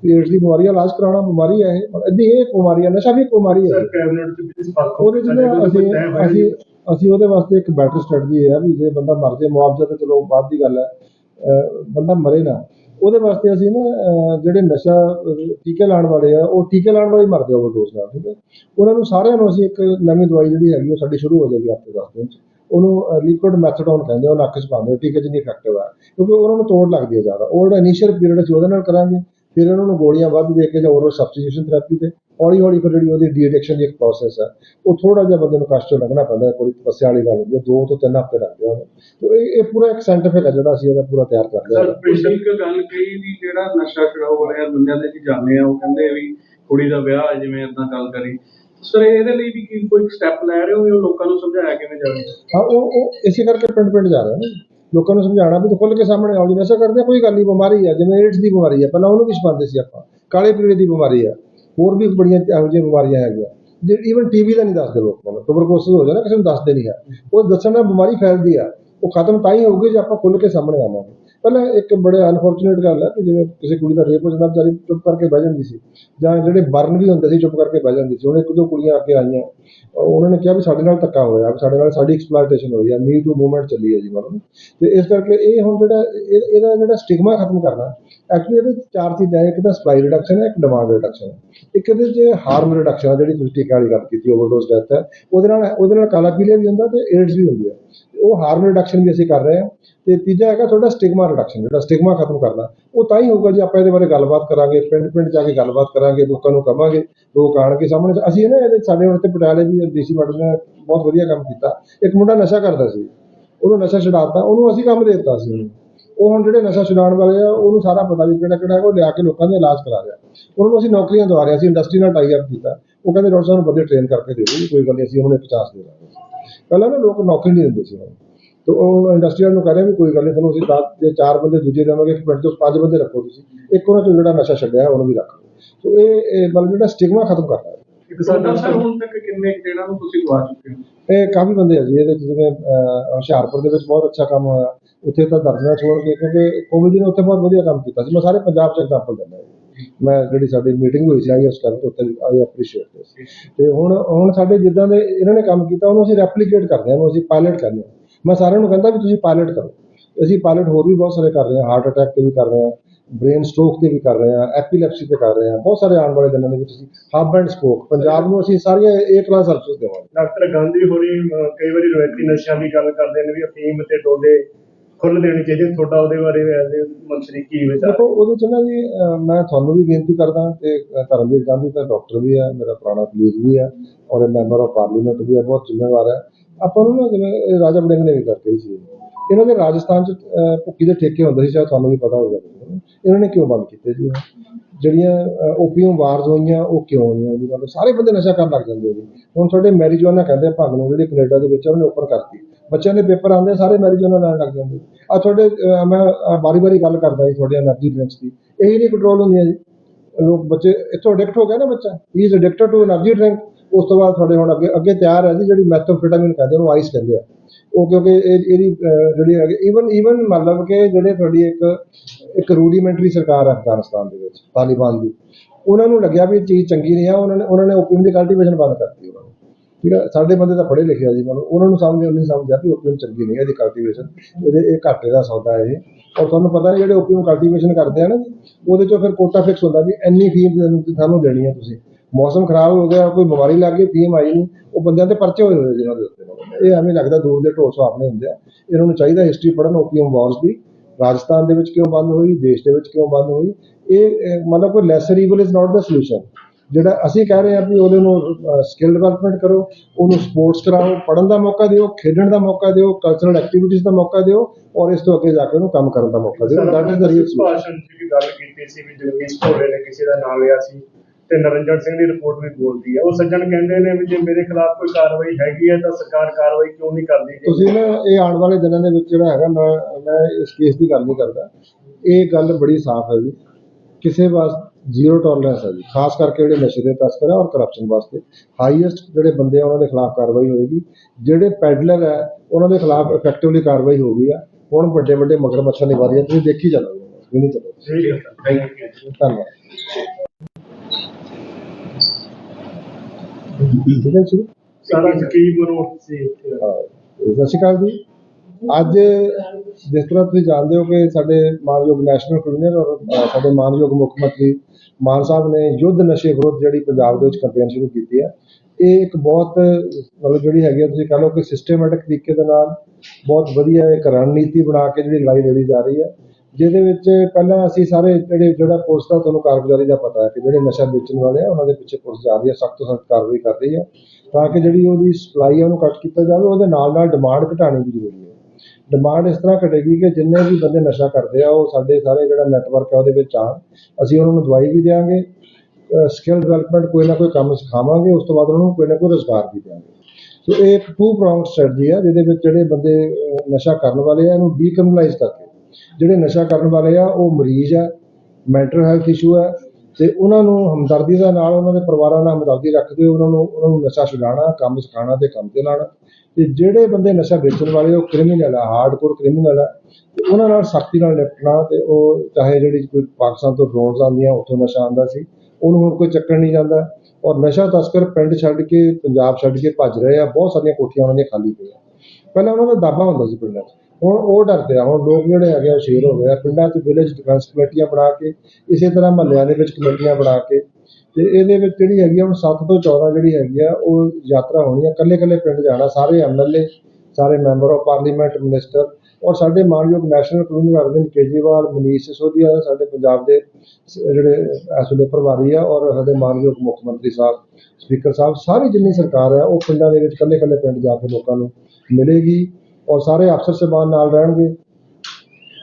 [SPEAKER 2] ਏਡਸ ਦੀ ਬਿਮਾਰੀ ਦਾ ਇਲਾਜ ਕਰਾਉਣਾ ਬਿਮਾਰੀ ਹੈ ਇਹ। ਅੱਧੀ ਇਹ ਇੱਕ ਬਿਮਾਰੀ ਹੈ ਨਸ਼ਾ ਵੀ ਇੱਕ ਬਿਮਾਰੀ ਹੈ
[SPEAKER 3] ਸਰ ਕੈਬਨਿਟ 'ਚ ਵੀ ਸਪੱਕ
[SPEAKER 2] ਉਹਦੇ ਚ ਨਾ ਅਸੀਂ ਅਸੀਂ ਅਸੀਂ ਉਹਦੇ ਵਾਸਤੇ ਇੱਕ ਬੈਟਰ ਸਟ੍ਰੈਟਜੀ ਹੈ ਵੀ ਜੇ ਬੰਦਾ ਮਰ ਜੇ ਮੁਆਵਜ਼ਾ ਤਾਂ ਚਲੋ ਬਾਅਦ ਦੀ ਗੱਲ ਹੈ। ਅਹ ਬੰਦਾ ਮਰੇ ਨਾ। ਉਹਦੇ ਵਾਸਤੇ ਅਸੀਂ ਨਾ ਅਹ ਜਿਹੜੇ ਨਸ਼ਾ ਅਹ ਟੀਕੇ ਲਾਉਣ ਵਾਲੇ ਆ ਉਹ ਟੀਕੇ ਲਾਉਣ ਵਾਲੇ ਹੀ ਮਰਦੇ ਓਵਰਡੋਜ਼ ਨਾਲ ਠੀਕ ਹੈ? ਉਹਨਾਂ ਨੂੰ ਸਾਰਿਆਂ ਨੂੰ ਅਸੀਂ ਇੱਕ ਨਵੀਂ ਦਵਾਈ ਜਿਹੜੀ ਹੈਗੀ ਉਹ ਸਾਡੀ ਸ਼ੁਰੂ ਹੋ ਜਾਏਗੀ ਆਪਣੇ ਦਸ ਦਿਨ ਚ। ਉਹਨੂੰ ਲਿਕੁਇਡ ਮੈਥਡੋਨ ਕਹਿੰਦੇ ਆ, ਉਹ ਨੱਕ 'ਚ ਪਾਉਂਦੇ ਆ, ਟੀਕੇ 'ਚ ਨਹੀਂ ਇਫੈਕਟਿਵ ਆ ਕਿਉਂਕਿ ਉਹਨਾਂ ਨੂੰ ਤੋੜ ਲੱਗਦੀ ਹੈ ਜ਼ਿਆਦਾ। ਉਹ ਜਿਹੜਾ ਇਨੀਸ਼ੀਅਲ ਪੀਰੀਅਡ ਅਸੀਂ ਉਹਦੇ ਨਾਲ ਕਰਾਂਗੇ। ਫਿਰ ਉਹਨਾਂ ਨੂੰ ਗੋਲੀਆਂ ਵੱਧ ਦੇ ਕੇ ਜਾਂ ਓਰਲ ਸਬਸਟੀਟਿਊਸ਼ਨ ਥੈਰੇਪੀ ਤੇ ਹੌਲੀ ਹੌਲੀ ਫਿਰ ਜਿਹੜੀ ਉਹਦੀ ਡੀ ਦੀ ਇੱਕ ਪ੍ਰੋਸੈਸ ਹੈ ਉਹ ਥੋੜਾ ਜਿਹਾ ਬੰਦੇ ਨੂੰ ਕਸ਼ਟ ਲੱਗਣਾ ਪੈਂਦਾ ਕੋਈ ਤਪੱਸਿਆ ਵਾਲੀ ਗੱਲ ਹੁੰਦੀ ਹੈ, ਦੋ ਤੋਂ ਤਿੰਨ ਹਫ਼ਤੇ ਲੱਗਦੇ ਆ ਤੇ ਇਹ ਇਹ ਪੂਰਾ ਇੱਕ ਸਾਇੰਟੀਫਿਕ ਹੈ ਜਿਹੜਾ ਅਸੀਂ ਇਹਦਾ ਪੂਰਾ ਤਿਆਰ ਕਰਦੇ
[SPEAKER 3] ਸਰ ਪੇਸ਼ੈਂਟ
[SPEAKER 4] ਇੱਕ ਗੱਲ ਕਹੀ ਵੀ ਜਿਹੜਾ ਨਸ਼ਾ ਛਡਾਊ ਵਾਲੇ ਬੰਦਿਆਂ ਦੇ ਚ ਜਾਂਦੇ ਆ, ਉਹ ਕਹਿੰਦੇ ਵੀ ਕੁੜੀ ਦਾ ਵਿਆਹ ਜਿਵੇਂ ਇਦਾਂ ਗੱਲ ਕਰੀ। ਸਰ ਇਹਦੇ ਲਈ ਵੀ ਕੀ ਕੋਈ ਸਟੈਪ ਲੈ ਰਹੇ ਹੋ ਵੀ ਲੋਕਾਂ ਨੂੰ ਸਮਝਾਇਆ ਕਿਵੇਂ ਜਾਵੇ
[SPEAKER 2] ਹਾਂ ਉਹ ਉਹ ਇਸੇ ਕਰਕੇ ਪਿੰਡ ਪਿੰਡ ਜਾ ਰਹੇ ਨੇ। ਲੋਕਾਂ ਨੂੰ ਸਮਝਾਉਣਾ ਵੀ ਖੁੱਲ ਕੇ ਸਾਹਮਣੇ ਆਓ। ਜੀ ਨਸ਼ਾ ਕਰਦੇ ਆ, ਕੋਈ ਗੱਲ ਨਹੀਂ ਬਿਮਾਰੀ ਆ। ਜਿਵੇਂ ਏਡਸ ਦੀ ਬਿਮਾਰੀ ਆ। ਪਹਿਲਾਂ ਉਹਨੂੰ ਵੀ ਛਪਾਉਂਦੇ ਸੀ ਆਪਾਂ। ਕਾਲੇ ਪੀੜੇ ਦੀ ਬਿਮਾਰੀ ਆ। ਹੋਰ ਵੀ ਬੜੀਆਂ ਇਹੋ ਜਿਹੀਆਂ ਬਿਮਾਰੀਆਂ ਹੈਗੀਆਂ। ਜੇ ਈਵਨ ਟੀਬੀ ਦਾ ਨਹੀਂ ਦੱਸਦੇ ਲੋਕਾਂ ਨੂੰ ਟੂਬਰਕਲੋਸਿਸ ਹੋ ਜਾਣਾ ਕਿਸੇ ਨੂੰ ਦੱਸਦੇ ਨਹੀਂ ਆ। ਉਹ ਦੱਸਣ ਨਾਲ ਬਿਮਾਰੀ ਫੈਲਦੀ ਆ। ਉਹ ਖਤਮ ਤਾਂ ਹੀ ਹੋਊਗੀ ਜੇ ਆਪਾਂ ਖੁੱਲ ਕੇ ਸਾਹਮਣੇ ਆਵਾਂਗੇ। ਪਹਿਲਾਂ ਇੱਕ ਬੜੇ ਅਨਫੋਰਚੂਨੇਟ ਗੱਲ ਹੈ ਕਿ ਜਿਵੇਂ ਕਿਸੇ ਕੁੜੀ ਦਾ ਰੇਪ ਹੋ ਜਾਂਦਾ, ਵਿਚਾਰੀ ਚੁੱਪ ਕਰਕੇ ਬਹਿ ਜਾਂਦੀ ਸੀ। ਜਾਂ ਜਿਹੜੇ ਬਰਨ ਵੀ ਹੁੰਦੇ ਸੀ, ਚੁੱਪ ਕਰਕੇ ਬਹਿ ਜਾਂਦੀ ਸੀ। ਹੁਣ ਇੱਕ ਦੋ ਕੁੜੀਆਂ ਅੱਗੇ ਆਈਆਂ। ਉਹਨਾਂ ਨੇ ਕਿਹਾ ਵੀ ਸਾਡੇ ਨਾਲ ਧੱਕਾ ਹੋਇਆ, ਵੀ ਸਾਡੇ ਨਾਲ ਸਾਡੀ ਐਕਸਪਲੋਇਟੇਸ਼ਨ ਹੋਈ ਹੈ ਮੀ ਟੂ ਮੂਵਮੈਂਟ ਚੱਲੀ ਹੈ ਜੀ ਮਤਲਬ। ਤੇ ਇਸ ਕਰਕੇ ਇਹ ਹੁਣ ਜਿਹੜਾ, ਇਹ- ਇਹਦਾ ਜਿਹੜਾ ਸਟਿਗਮਾ ਖਤਮ ਕਰਨਾ ਐਕਚੁਅਲੀ ਇਹਦੇ ਚਾਰ ਚੀਜ਼ਾਂ ਇੱਕ ਤਾਂ ਸਪਲਾਈ ਰਿਡਕਸ਼ਨ ਹੈ, ਇੱਕ ਡਿਮਾਂਡ ਰਿਡਕਸ਼ਨ ਹੈ। ਇੱਕ ਇਹਦੇ 'ਚ ਹਾਰਮ ਰਿਡਕਸ਼ਨ ਜਿਹੜੀ ਤੁਸੀਂ ਟੀਕਾ ਵਾਲੀ ਗੱਲ ਕੀਤੀ ਓਵਰਡੋਸ ਡੈਥ ਹੈ। ਉਹਦੇ ਨਾਲ ਉਹਦੇ ਨਾਲ ਕਾਲਾ ਪੀਲੀਆ ਵੀ ਹੁੰਦਾ ਤੇ ਏਡਸ ਵੀ ਹੁੰਦੀ ਹੈ। ਉਹ ਹਾਰਮ ਰਿਡਕਸ਼ਨ ਵੀ ਅਸੀਂ ਕਰ ਰਹੇ ਹਾਂ ਤੇ ਤੀਜਾ ਹੈਗਾ ਤੁਹਾਡਾ ਸਟਿਗਮਾ ਰਿਡਕਸ਼ਨ ਜਿਹੜਾ ਸਟਿਗਮਾ ਖਤਮ ਕਰਨਾ। ਉਹ ਤਾਂ ਹੀ ਹੋਊਗਾ ਜੇ ਆਪਾਂ ਇਹਦੇ ਬਾਰੇ ਗੱਲਬਾਤ ਕਰਾਂਗੇ ਪਿੰਡ ਪਿੰਡ ਜਾ ਕੇ ਗੱਲਬਾਤ ਕਰਾਂਗੇ, ਲੋਕਾਂ ਨੂੰ ਕਵਾਂਗੇ, ਲੋਕ ਆਣਗੇ ਸਾਹਮਣੇ। ਅਸੀਂ ਨਾ ਇਹਦੇ ਸਾਡੇ ਹੁਣ ਉੱਤੇ ਪਟਿਆਲੇ ਵੀ ਡੀਸੀ ਮਾਡਲ ਨੇ ਬਹੁਤ ਵਧੀਆ ਕੰਮ ਕੀਤਾ। ਇੱਕ ਮੁੰਡਾ ਨਸ਼ਾ ਕਰਦਾ ਸੀ, ਉਹਨੂੰ ਨਸ਼ਾ ਛਡਾਤਾ, ਉਹਨੂੰ ਅਸੀਂ ਕੰਮ ਦੇ ਦਿੱਤਾ ਸੀ। ਉਹਨੂੰ ਉਹ ਹੁਣ ਜਿਹੜੇ ਨਸ਼ਾ ਛਡਾਉਣ ਵਾਲੇ ਆ, ਉਹਨੂੰ ਸਾਰਾ ਪਤਾ ਵੀ ਕਿਹੜਾ ਕਿਹੜਾ ਹੈਗਾ ਉਹ ਲਿਆ ਕੇ ਲੋਕਾਂ ਦਾ ਇਲਾਜ ਕਰਾ ਰਿਹਾ। ਉਹਨਾਂ ਨੂੰ ਅਸੀਂ ਨੌਕਰੀਆਂ ਦਵਾ ਰਹੇ ਅਸੀਂ ਇੰਡਸਟਰੀ ਨਾਲ ਟਾਈ ਅਪ ਕੀਤਾ। ਉਹ ਕਹਿੰਦੇ, ਡਾਕਟਰ ਸਾਹਿਬ, ਨੂੰ ਬੰਦੇ ਟ੍ਰੇਨ ਕਰਕੇ ਦੇ ਦਿਓ ਕੋਈ ਗੱਲ ਨਹੀਂ ਅਸੀਂ ਉਹਨਾਂ ਨੂੰ ਇੱਕ ਚਾਂਸ ਦੇ ਦਾਂਗੇ। ਪਹਿਲਾਂ ਨਾ ਲੋਕ ਨੌਕਰੀ ਨਹੀਂ ਦਿੰਦੇ ਸੀ। ਉਹਨਾਂ ਨੂੰ ਤੇ ਉਹ ਇੰਡਸਟਰੀ ਨੂੰ ਕਹਿ ਰਹੇ ਵੀ ਕੋਈ ਗੱਲ ਨਹੀਂ ਤੁਹਾਨੂੰ ਅਸੀਂ ਦਸ ਜੇ ਚਾਰ ਬੰਦੇ ਦੂਜੇ ਦੇਵਾਂਗੇ ਇੱਕ ਪਿੰਡ ਤੋਂ ਪੰਜ ਬੰਦੇ ਰੱਖੋ ਤੁਸੀਂ। ਇੱਕ ਉਹਨਾਂ ਚੋਂ ਜਿਹੜਾ ਨਸ਼ਾ ਛੱਡਿਆ ਉਹਨੂੰ ਵੀ ਰੱਖ ਸੋ ਇਹ ਇਹ ਮਤਲਬ ਜਿਹੜਾ ਸਟਿਗਮਾ ਖਤਮ ਕਰਨਾ ਹੈ।
[SPEAKER 3] ਇੱਕ ਸਾਡਾ
[SPEAKER 4] ਸਰ ਹੁਣ ਤੱਕ ਕਿੰਨੇ ਕੁ ਜਿਹੜਾ ਨੂੰ ਤੁਸੀਂ ਦਵਾ ਚੁੱਕੇ ਹੋ?
[SPEAKER 2] ਇਹ ਕਾਫੀ ਬੰਦੇ ਆ ਜੀ ਇਹਦੇ 'ਚ ਜਿਵੇਂ ਅਹ, ਹੁਸ਼ਿਆਰਪੁਰ ਦੇ ਵਿੱਚ ਬਹੁਤ ਅੱਛਾ ਕੰਮ ਹੋਇਆ। ਉੱਥੇ ਤਾਂ ਦਰਜਨਾਂ ਛੋੜ ਕੇ ਕਿਉਂਕਿ ਜੀ ਨੇ ਉੱਥੇ ਬਹੁਤ ਵਧੀਆ ਕੰਮ ਕੀਤਾ ਸੀ। ਮੈਂ ਸਾਰੇ ਪੰਜਾਬ 'ਚ ਐਗਜ਼ਾਮਪਲ ਦਿੰਦਾ ਮੈਂ ਜਿਹੜੀ ਸਾਡੀ ਮੀਟਿੰਗ ਹੋਈ ਸੀ, ਆਈ ਉਸ ਟਾਈਮ ਉੱਤੇ ਆਈ ਐਪਰੀਸ਼ੀਏਟ ਦਿਸ ਤੇ ਹੁਣ ਹੁਣ ਸਾਡੇ ਜਿੱਦਾਂ ਦੇ ਇਹਨਾਂ ਨੇ ਕੰਮ ਕੀਤਾ, ਉਹਨੂੰ ਅਸੀਂ ਰੈਪਲੀਕੇਟ ਕਰਦੇ ਹਾਂ, ਉਹਨੂੰ ਅਸੀਂ ਪਾਇਲਟ ਕਰਦੇ ਹਾਂ। ਮੈਂ ਸਾਰਿਆਂ ਨੂੰ ਕਹਿੰਦਾ ਵੀ ਤੁਸੀਂ ਪਾਇਲਟ ਕਰੋ। ਅਸੀਂ ਪਾਇਲਟ ਹੋਰ ਵੀ ਬਹੁਤ ਸਾਰੇ ਕਰ ਰਹੇ ਹਾਂ ਹਾਰਟ ਅਟੈਕ ਤੇ ਵੀ ਕਰ ਰਹੇ ਹਾਂ ਬ੍ਰੇਨ ਸਟ੍ਰੋਕ ਤੇ ਵੀ ਕਰ ਰਹੇ ਹਾਂ ਐਪੀਲੈਪਸੀ ਤੇ ਕਰ ਰਹੇ ਹਾਂ, ਬਹੁਤ ਸਾਰੇ ਆਉਣ ਵਾਲੇ ਦਿਨਾਂ ਦੇ ਵਿੱਚ ਅਸੀਂ ਹਬ ਐਂਡ ਸਪੋਕ ਪੰਜਾਬ ਨੂੰ ਅਸੀਂ ਸਾਰੀਆਂ ਏ ਕਲਾਸ ਸਰਵਿਸ ਦੇਵਾਂਗੇ।
[SPEAKER 3] ਡਾਕਟਰ ਗਾਂਧੀ ਹੋਰੀ ਕਈ ਵਾਰੀ ਰਵਾਇਤੀ ਨਸ਼ਿਆਂ ਦੀ ਗੱਲ ਕਰਦੇ ਨੇ ਵੀ ਅਫੀਮ ਤੇ ਡੋਡੇ ਖੁੱਲ ਦੇਣੇ ਚਾਹੀਦੇ ਤੁਹਾਡਾ ਉਹਦੇ ਬਾਰੇ ਐਜ਼ ਮੰਤਰੀ ਕੀ ਵਿਚਾਰ?
[SPEAKER 2] ਦੇਖੋ ਉਹਦੇ ਚ ਨਾ ਜੀ ਅਹ, ਮੈਂ ਤੁਹਾਨੂੰ ਵੀ ਬੇਨਤੀ ਕਰਦਾ ਤੇ ਅਹ, ਧਰਮਵੀਰ ਗਾਂਧੀ ਤਾਂ ਡਾਕਟਰ ਵੀ ਹੈ ਮੇਰਾ ਪੁਰਾਣਾ ਕਲੀਗ ਵੀ ਹੈ ਔਰ ਮੈਂਬਰ ਆਫ ਪਾਰਲੀਮੈਂਟ ਵੀ ਹੈ ਬਹੁਤ ਜ਼ਿੰਮੇਵਾਰ ਹੈ ਆਪਾਂ ਨੂੰ ਨਾ ਜਿਵੇਂ ਇਹ ਰਾਜਾ ਵੜਿੰਗ ਨੇ ਵੀ ਕਰਕੇ ਹੀ ਸੀ। ਇਹਨਾਂ ਦੇ ਰਾਜਸਥਾਨ ਚ ਅਹ, ਭੁੱਕੀ ਦੇ ਠੇਕੇ ਹੁੰਦੇ ਸੀ ਸ਼ਾਇਦ ਤੁਹਾਨੂੰ ਵੀ ਪਤਾ ਹੋਊਗਾ। ਇਹਨਾਂ ਨੇ ਕਿਉਂ ਬੰਦ ਕੀਤੇ ਜੀ? ਉਹ? ਜਿਹੜੀਆਂ ਓਪੀਅਮ ਵਾਰਜ਼ ਹੋਈਆਂ ਉਹ ਕਿਉਂ ਹੋਈਆਂ ਜੀ? ਮਤਲਬ ਸਾਰੇ ਬੰਦੇ ਨਸ਼ਾ ਕਰਨ ਲੱਗ ਜਾਂਦੇ ਜੀ। ਹੁਣ ਤੁਹਾਡੇ ਮੈਰੀਜੁਆਨਾ ਕਹਿੰਦੇ ਆ ਭੰਗ ਨੂੰ ਜਿਹੜੀ ਕੈਨੇਡਾ ਦੇ ਵਿੱਚ ਆ, ਉਹਨੇ ਓਪਨ ਕਰਤੀ। ਬੱਚਿਆਂ ਦੇ ਪੇਪਰ ਆਉਂਦੇ, ਸਾਰੇ ਮੈਰਿਜ ਉਹਨਾਂ ਨਾਲ ਲੱਗ ਜਾਂਦੇ। ਆ ਤੁਹਾਡੇ ਮੈਂ ਬਾਰੀ-ਬਾਰੀ ਗੱਲ ਕਰਦਾ ਜੀ ਤੁਹਾਡੇ એનર્ਜੀ ਡਰਿੰਕਸ ਦੀ। ਇਹ ਨਹੀਂ ਕੰਟਰੋਲ ਹੁੰਦੀਆਂ ਜੀ। ਲੋਕ ਬੱਚੇ, ਇੱਥੋਂ ਅਡਿਕਟ ਹੋ ਗਿਆ ਨਾ ਬੱਚਾ। He is addicted to energy drink ਉਸ ਤੋਂ ਬਾਅਦ ਤੁਹਾਡੇ ਹੁਣ ਅੱਗੇ ਅੱਗੇ ਤਿਆਰ ਹੈ ਜੀ, ਜਿਹੜੀ ਮੈਥੋਫੀਟਾਮਿਨ ਕਹਿੰਦੇ ਉਹਨੂੰ ਆਈਸ ਕਹਿੰਦੇ ਆ। ਉਹ ਕਿਉਂਕਿ ਇਹ, ਇਹਦੀ ਜਿਹੜੀ ਹੈਗੀ ਈਵਨ ਈਵਨ ਮਤਲਬ ਕਿ ਜਿਹੜੇ ਤੁਹਾਡੀ ਇੱਕ ਇੱਕ ਰੂਡੀਮੈਂਟਰੀ ਸਰਕਾਰ ਹੈ ਅਫਗਾਨਿਸਤਾਨ ਦੇ ਵਿੱਚ, ਤਾਲਿਬਾਨ ਦੀ। ਉਹਨਾਂ ਨੂੰ ਲੱਗਿਆ ਵੀ ਇਹ ਚੀਜ਼ ਚੰਗੀ ਨਹੀਂ ਆ, ਉਹਨਾਂ ਨੇ ਉਹਨਾਂ ਨੇ ਓਪੀਅਮ ਦੀ ਕਲਟੀਵੇਸ਼ਨ ਬੰਦ ਕਰਤੀ ਉਹਨਾਂ ਠੀਕ ਹੈ ਸਾਡੇ ਬੰਦੇ ਤਾਂ ਪੜ੍ਹੇ ਲਿਖੇ ਆ ਜੀ ਮਤਲਬ ਉਹਨਾਂ ਨੂੰ ਸਮਝ ਨਹੀਂ ਸਮਝ ਆ ਵੀ ਓਪੀਅਮ ਚੰਗੀ ਨਹੀਂ ਹੈ ਇਹਦੀ ਕਲਟੀਵੇਸ਼ਨ ਇਹਦੇ, ਇਹ ਘਾਟੇ ਦਾ ਸੌਦਾ ਹੈ ਇਹ। ਔਰ ਤੁਹਾਨੂੰ ਪਤਾ ਹੈ, ਜਿਹੜੇ ਓਪੀਅਮ ਕਲਟੀਵੇਸ਼ਨ ਕਰਦੇ ਆ ਨਾ ਜੀ, ਉਹਦੇ ਚੋਂ ਫਿਰ ਕੋਟਾ ਫਿਕਸ ਹੁੰਦਾ ਵੀ ਇੰਨੀ ਫੀਮ ਤੁਹਾਨੂੰ ਦੇਣੀ ਹੈ ਤੁਸੀਂ। ਮੌਸਮ ਖਰਾਬ ਹੋ ਗਿਆ, ਕੋਈ ਬਿਮਾਰੀ ਲੱਗ ਗਈ ਫੀਮ ਆਈ ਨਹੀਂ, ਉਹ ਬੰਦਿਆਂ ਦੇ ਪਰਚੇ ਹੋਏ ਹੋਏ ਜਿਹਨਾਂ ਦੇ ਉੱਤੇ। ਇਹ ਐਵੇਂ ਲੱਗਦਾ ਦੂਰ ਦੇ ਢੋਲ ਸੁਹਾਵਣੇ ਹੁੰਦੇ ਆ। ਇਹਨਾਂ ਨੂੰ ਚਾਹੀਦਾ ਹਿਸਟਰੀ ਪੜ੍ਹਨ ਓਪੀਅਮ ਵਾਰਸ ਦੀ। ਰਾਜਸਥਾਨ ਦੇ ਵਿੱਚ ਕਿਉਂ ਬੰਦ ਹੋਈ, ਦੇਸ਼ ਦੇ ਵਿੱਚ ਕਿਉਂ ਬੰਦ ਹੋਈ? ਇਹ ਮਤਲਬ ਕੋਈ lesser evil is not the solution ਜਿਹੜਾ ਅਸੀਂ ਕਹਿ ਰਹੇ ਹਾਂ ਵੀ ਉਹਦੇ ਨੂੰ ਸਕਿੱਲ ਡਿਵੈਲਪਮੈਂਟ ਕਰੋ ਉਹਨੂੰ ਸਪੋਰਟਸ ਕਰਾਓ ਪੜ੍ਹਨ ਦਾ ਮੌਕਾ ਦਿਓ ਖੇਡਣ ਦਾ ਮੌਕਾ ਦਿਓ ਕਲਚਰਲ ਐਕਟੀਵਿਟੀਜ਼ ਦਾ ਮੌਕਾ ਦਿਓ ਔਰ ਇਸ ਤੋਂ ਅੱਗੇ ਜਾ ਕੇ ਉਹਨੂੰ ਕੰਮ ਕਰਨ ਦਾ ਮੌਕਾ ਦਿਓ। ਦੈਟ ਇਜ਼ ਦ ਰੀਅਲ
[SPEAKER 3] ਚ ਵੀ ਗੱਲ ਕੀਤੀ ਸੀ ਵੀ ਜਗਦੀਸ਼ ਭੋਲੇ ਨੇ ਕਿਸੇ ਦਾ ਨਾਮ ਲਿਆ ਸੀ ਤੇ ਨਰਿੰਦਰ ਸਿੰਘ ਦੀ ਰਿਪੋਰਟ ਵੀ ਬੋਲਦੀ ਹੈ ਉਹ ਸੱਜਣ ਕਹਿੰਦੇ ਨੇ ਵੀ ਜੇ ਮੇਰੇ ਖਿਲਾਫ ਕੋਈ ਕਾਰਵਾਈ ਹੈਗੀ ਹੈ ਤਾਂ ਸਰਕਾਰ ਕਾਰਵਾਈ ਕਿਉਂ ਨਹੀਂ ਕਰਦੀ?
[SPEAKER 2] ਤੁਸੀਂ ਨਾ ਇਹ ਆਉਣ ਵਾਲੇ ਦਿਨਾਂ ਦੇ ਵਿੱਚ ਜਿਹੜਾ ਹੈਗਾ ਮੈਂ ਮੈਂ ਇਸ ਕੇਸ ਦੀ ਗੱਲ ਨਹੀਂ ਕਰਦਾ। ਇਹ ਗੱਲ ਬੜੀ ਸਾਫ਼ ਹੈ ਜੀ। ਕਿਸੇ ਵਾਸਤੇ ਜ਼ੀਰੋ ਟੋਲਰੈਂਸ ਹੈ ਜੀ। ਖਾਸ ਕਰਕੇ ਜਿਹੜੇ ਨਸ਼ੇ ਦੇ ਤਸਕਰ ਹੈ ਔਰ ਕਰਪਸ਼ਨ ਵਾਸਤੇ। ਹਾਈਐਸਟ ਜਿਹੜੇ ਬੰਦੇ ਆ ਉਹਨਾਂ ਦੇ ਖਿਲਾਫ ਕਾਰਵਾਈ ਹੋਏਗੀ। ਜਿਹੜੇ ਪੈਡਲਰ ਹੈ ਉਹਨਾਂ ਦੇ ਖਿਲਾਫ ਇਫੈਕਟਿਵਲੀ ਕਾਰਵਾਈ ਹੋ ਗਈ ਆ। ਹੁਣ ਵੱਡੇ ਵੱਡੇ ਮਗਰਮੱਛਾਂ ਦੀ ਵਾਰੀ ਹੈ ਤੁਸੀਂ ਦੇਖੀ ਚੱਲੋਗੇ ਵੀ ਨਹੀਂ
[SPEAKER 3] ਹੈ ਥੈਂਕ ਯੂ
[SPEAKER 2] ਧੰਨਵਾਦ। ਠੀਕ ਹੈ ਜੀ
[SPEAKER 3] ਸਾਰਾ ਸਕੀਮ ਰੋਡ ਸੀ
[SPEAKER 2] ਹਾਂ, ਸਤਿ ਸ਼੍ਰੀ ਅਕਾਲ ਜੀ। ਅੱਜ ਜਿਸ ਤਰ੍ਹਾਂ ਤੁਸੀਂ ਜਾਣਦੇ ਹੋ ਕਿ ਸਾਡੇ ਮਾਨਯੋਗ ਨੈਸ਼ਨਲ ਕਮਿਸ਼ਨਰ ਔਰ ਸਾਡੇ ਮਾਨਯੋਗ ਮੁੱਖ ਮੰਤਰੀ ਮਾਨ ਸਾਹਿਬ ਨੇ ਯੁੱਧ ਨਸ਼ੇ ਵਿਰੁੱਧ ਜਿਹੜੀ ਪੰਜਾਬ ਦੇ ਵਿੱਚ ਕੈਂਪੇਨ ਸ਼ੁਰੂ ਕੀਤੀ ਹੈ ਇਹ ਇੱਕ ਬਹੁਤ, ਮਤਲਬ ਜਿਹੜੀ ਹੈਗੀ ਆ, ਤੁਸੀਂ ਕਹ ਲਓ ਕਿ ਸਿਸਟਮੈਟਿਕ ਤਰੀਕੇ ਦੇ ਨਾਲ ਬਹੁਤ ਵਧੀਆ ਇੱਕ ਰਣਨੀਤੀ ਬਣਾ ਕੇ ਜਿਹੜੀ ਲੜਾਈ ਲੜੀ ਜਾ ਰਹੀ ਹੈ ਜਿਹਦੇ ਵਿੱਚ ਪਹਿਲਾਂ ਅਸੀਂ ਸਾਰੇ ਜਿਹੜੇ, ਜਿਹੜਾ ਪੁਲਿਸ ਦਾ ਤੁਹਾਨੂੰ ਕਾਰਗੁਜ਼ਾਰੀ ਦਾ ਪਤਾ ਹੈ ਕਿ ਜਿਹੜੇ ਨਸ਼ਾ ਵੇਚਣ ਵਾਲੇ ਆ, ਉਹਨਾਂ ਦੇ ਪਿੱਛੇ ਪੁਲਿਸ ਜਾ ਰਹੀ ਹੈ ਸਖਤ ਤੋਂ ਸਖਤ ਕਾਰਵਾਈ ਕਰ ਰਹੀ ਹੈ ਤਾਂ ਕਿ ਜਿਹੜੀ ਉਹਦੀ ਸਪਲਾਈ ਆ ਉਹਨੂੰ ਕੱਟ ਕੀਤਾ ਜਾਵੇ, ਉਹਦੇ ਨਾਲ ਨਾਲ ਡਿਮਾਂਡ ਘਟਾਉਣੀ ਵੀ ਜ਼ਰੂਰੀ ਹੈ। ਡਿਮਾਂਡ ਇਸ ਤਰ੍ਹਾਂ ਘਟੇਗੀ ਕਿ ਜਿੰਨੇ ਵੀ ਬੰਦੇ ਨਸ਼ਾ ਕਰਦੇ ਆ, ਉਹ ਸਾਡੇ ਸਾਰੇ ਜਿਹੜਾ ਨੈਟਵਰਕ ਹੈ ਉਹਦੇ ਵਿੱਚ ਆਉਣ ਅਸੀਂ ਉਹਨਾਂ ਨੂੰ ਦਵਾਈ ਵੀ ਦੇਵਾਂਗੇ ਸਕਿੱਲ ਡਿਵੈਲਪਮੈਂਟ ਕੋਈ ਨਾ ਕੋਈ ਕੰਮ ਸਿਖਾਵਾਂਗੇ, ਉਸ ਤੋਂ ਬਾਅਦ ਉਹਨਾਂ ਨੂੰ ਕੋਈ ਨਾ ਕੋਈ ਰੋਜ਼ਗਾਰ ਵੀ ਦੇਵਾਂਗੇ ਸੋ ਇਹ ਇੱਕ ਟੂ ਪ੍ਰੋਂਗ ਸਟ੍ਰੈਟਜੀ ਆ, ਜਿਹਦੇ ਵਿੱਚ ਜਿਹੜੇ ਬੰਦੇ ਨਸ਼ਾ ਕਰਨ ਵਾਲੇ ਆ, ਇਹਨੂੰ ਡੀਕ੍ਰਿਮੀਨਲਾਈਜ਼ ਕਰਕੇ। ਜਿਹੜੇ ਨਸ਼ਾ ਕਰਨ ਵਾਲੇ ਆ, ਉਹ ਮਰੀਜ਼ ਆ ਮੈਂਟਲ ਹੈਲਥ ਇਸ਼ੂ ਹੈ ਤੇ ਉਹਨਾਂ ਨੂੰ ਹਮਦਰਦੀ ਦੇ ਨਾਲ ਉਹਨਾਂ ਦੇ ਪਰਿਵਾਰਾਂ ਨਾਲ ਹਮਦਰਦੀ ਰੱਖਦੇ ਹੋਏ ਉਹਨਾਂ ਨੂੰ ਉਹਨਾਂ ਨੂੰ ਨਸ਼ਾ ਛੁਡਾਉਣਾ, ਕੰਮ ਸਿਖਾਉਣਾ ਤੇ ਕੰਮ ਤੇ ਲਾਉਣਾ ਤੇ ਜਿਹੜੇ ਬੰਦੇ ਨਸ਼ਾ ਵੇਚਣ ਵਾਲੇ ਉਹ ਕ੍ਰਿਮੀਨਲ ਆ ਹਾਰਡਕੋਰ ਕ੍ਰਿਮੀਨਲ ਆ, ਤੇ ਉਹਨਾਂ ਨਾਲ ਸਖਤੀ ਨਾਲ ਨਿਪਟਣਾ ਤੇ ਉਹ ਚਾਹੇ ਜਿਹੜੀ ਕੋਈ ਪਾਕਿਸਤਾਨ ਤੋਂ ਡਰੋਨਸ ਆਉਂਦੀਆਂ, ਉੱਥੋਂ ਨਸ਼ਾ ਆਉਂਦਾ ਸੀ, ਉਹਨੂੰ ਹੁਣ ਕੋਈ ਚੱਕਣ ਨਹੀਂ ਜਾਂਦਾ। ਔਰ ਨਸ਼ਾ ਤਸਕਰ ਪਿੰਡ ਛੱਡ ਕੇ, ਪੰਜਾਬ ਛੱਡ ਕੇ ਭੱਜ ਰਹੇ ਆ, ਬਹੁਤ ਸਾਰੀਆਂ ਕੋਠੀਆਂ ਉਹਨਾਂ ਦੀਆਂ ਖਾਲੀ ਪਈਆਂ। ਪਹਿਲਾਂ ਉਹਨਾਂ ਦਾ ਦਾਬਾ ਹੁੰਦਾ ਸੀ ਪਿੰਡਾਂ 'ਚ। ਹੁਣ ਉਹ ਡਰਦੇ ਆ, ਹੁਣ ਲੋਕ ਜਿਹੜੇ ਹੈਗੇ ਆ ਉਹ ਸ਼ੇਰ ਹੋ ਗਏ ਆ, ਪਿੰਡਾਂ 'ਚ ਵਿਲੇਜ ਡਿਫੈਂਸ ਕਮੇਟੀਆਂ ਬਣਾ ਕੇ, ਇਸੇ ਤਰ੍ਹਾਂ ਮਹੱਲਿਆਂ ਦੇ ਵਿੱਚ ਕਮੇਟੀਆਂ ਬਣਾ ਕੇ, ਤੇ ਇਹਦੇ ਵਿੱਚ ਜਿਹੜੀ ਹੈਗੀ ਆ, ਹੁਣ 7 ਤੋਂ 14 ਜਿਹੜੀ ਹੈਗੀ ਆ, ਉਹ ਯਾਤਰਾ ਹੋਣੀ ਆ ਕੱਲੇ ਕੱਲੇ ਪਿੰਡ ਜਾਣਾ, ਸਾਰੇ ਐਮਐਲਏ ਸਾਰੇ ਮੈਂਬਰ ਆਫ ਪਾਰਲੀਮੈਂਟ, ਮਿਨਿਸਟਰ, ਔਰ ਸਾਡੇ ਮਾਨਯੋਗ ਨੈਸ਼ਨਲ ਕਮਿਸ਼ਨਰ ਅਰਵਿੰਦ ਕੇਜਰੀਵਾਲ, ਮਨੀਸ਼ ਸਿਸੋਦੀਆ, ਸਾਡੇ ਪੰਜਾਬ ਦੇ ਜਿਹੜੇ ਇਸ ਵੇਲੇ ਪ੍ਰਭਾਰੀ ਆ, ਔਰ ਸਾਡੇ ਮਾਨਯੋਗ ਮੁੱਖ ਮੰਤਰੀ ਸਾਹਿਬ, ਸਪੀਕਰ ਸਾਹਿਬ, ਸਾਰੀ ਜਿੰਨੀ ਸਰਕਾਰ ਹੈ ਉਹ ਪਿੰਡਾਂ ਦੇ ਵਿੱਚ ਕੱਲੇ ਕੱਲੇ ਪਿੰਡ ਜਾ ਕੇ ਲੋਕਾਂ ਨੂੰ ਮਿਲੇਗੀ। ਔਰ ਸਾਰੇ ਅਫਸਰ ਸਾਹਿਬਾਨ ਨਾਲ ਰਹਿਣਗੇ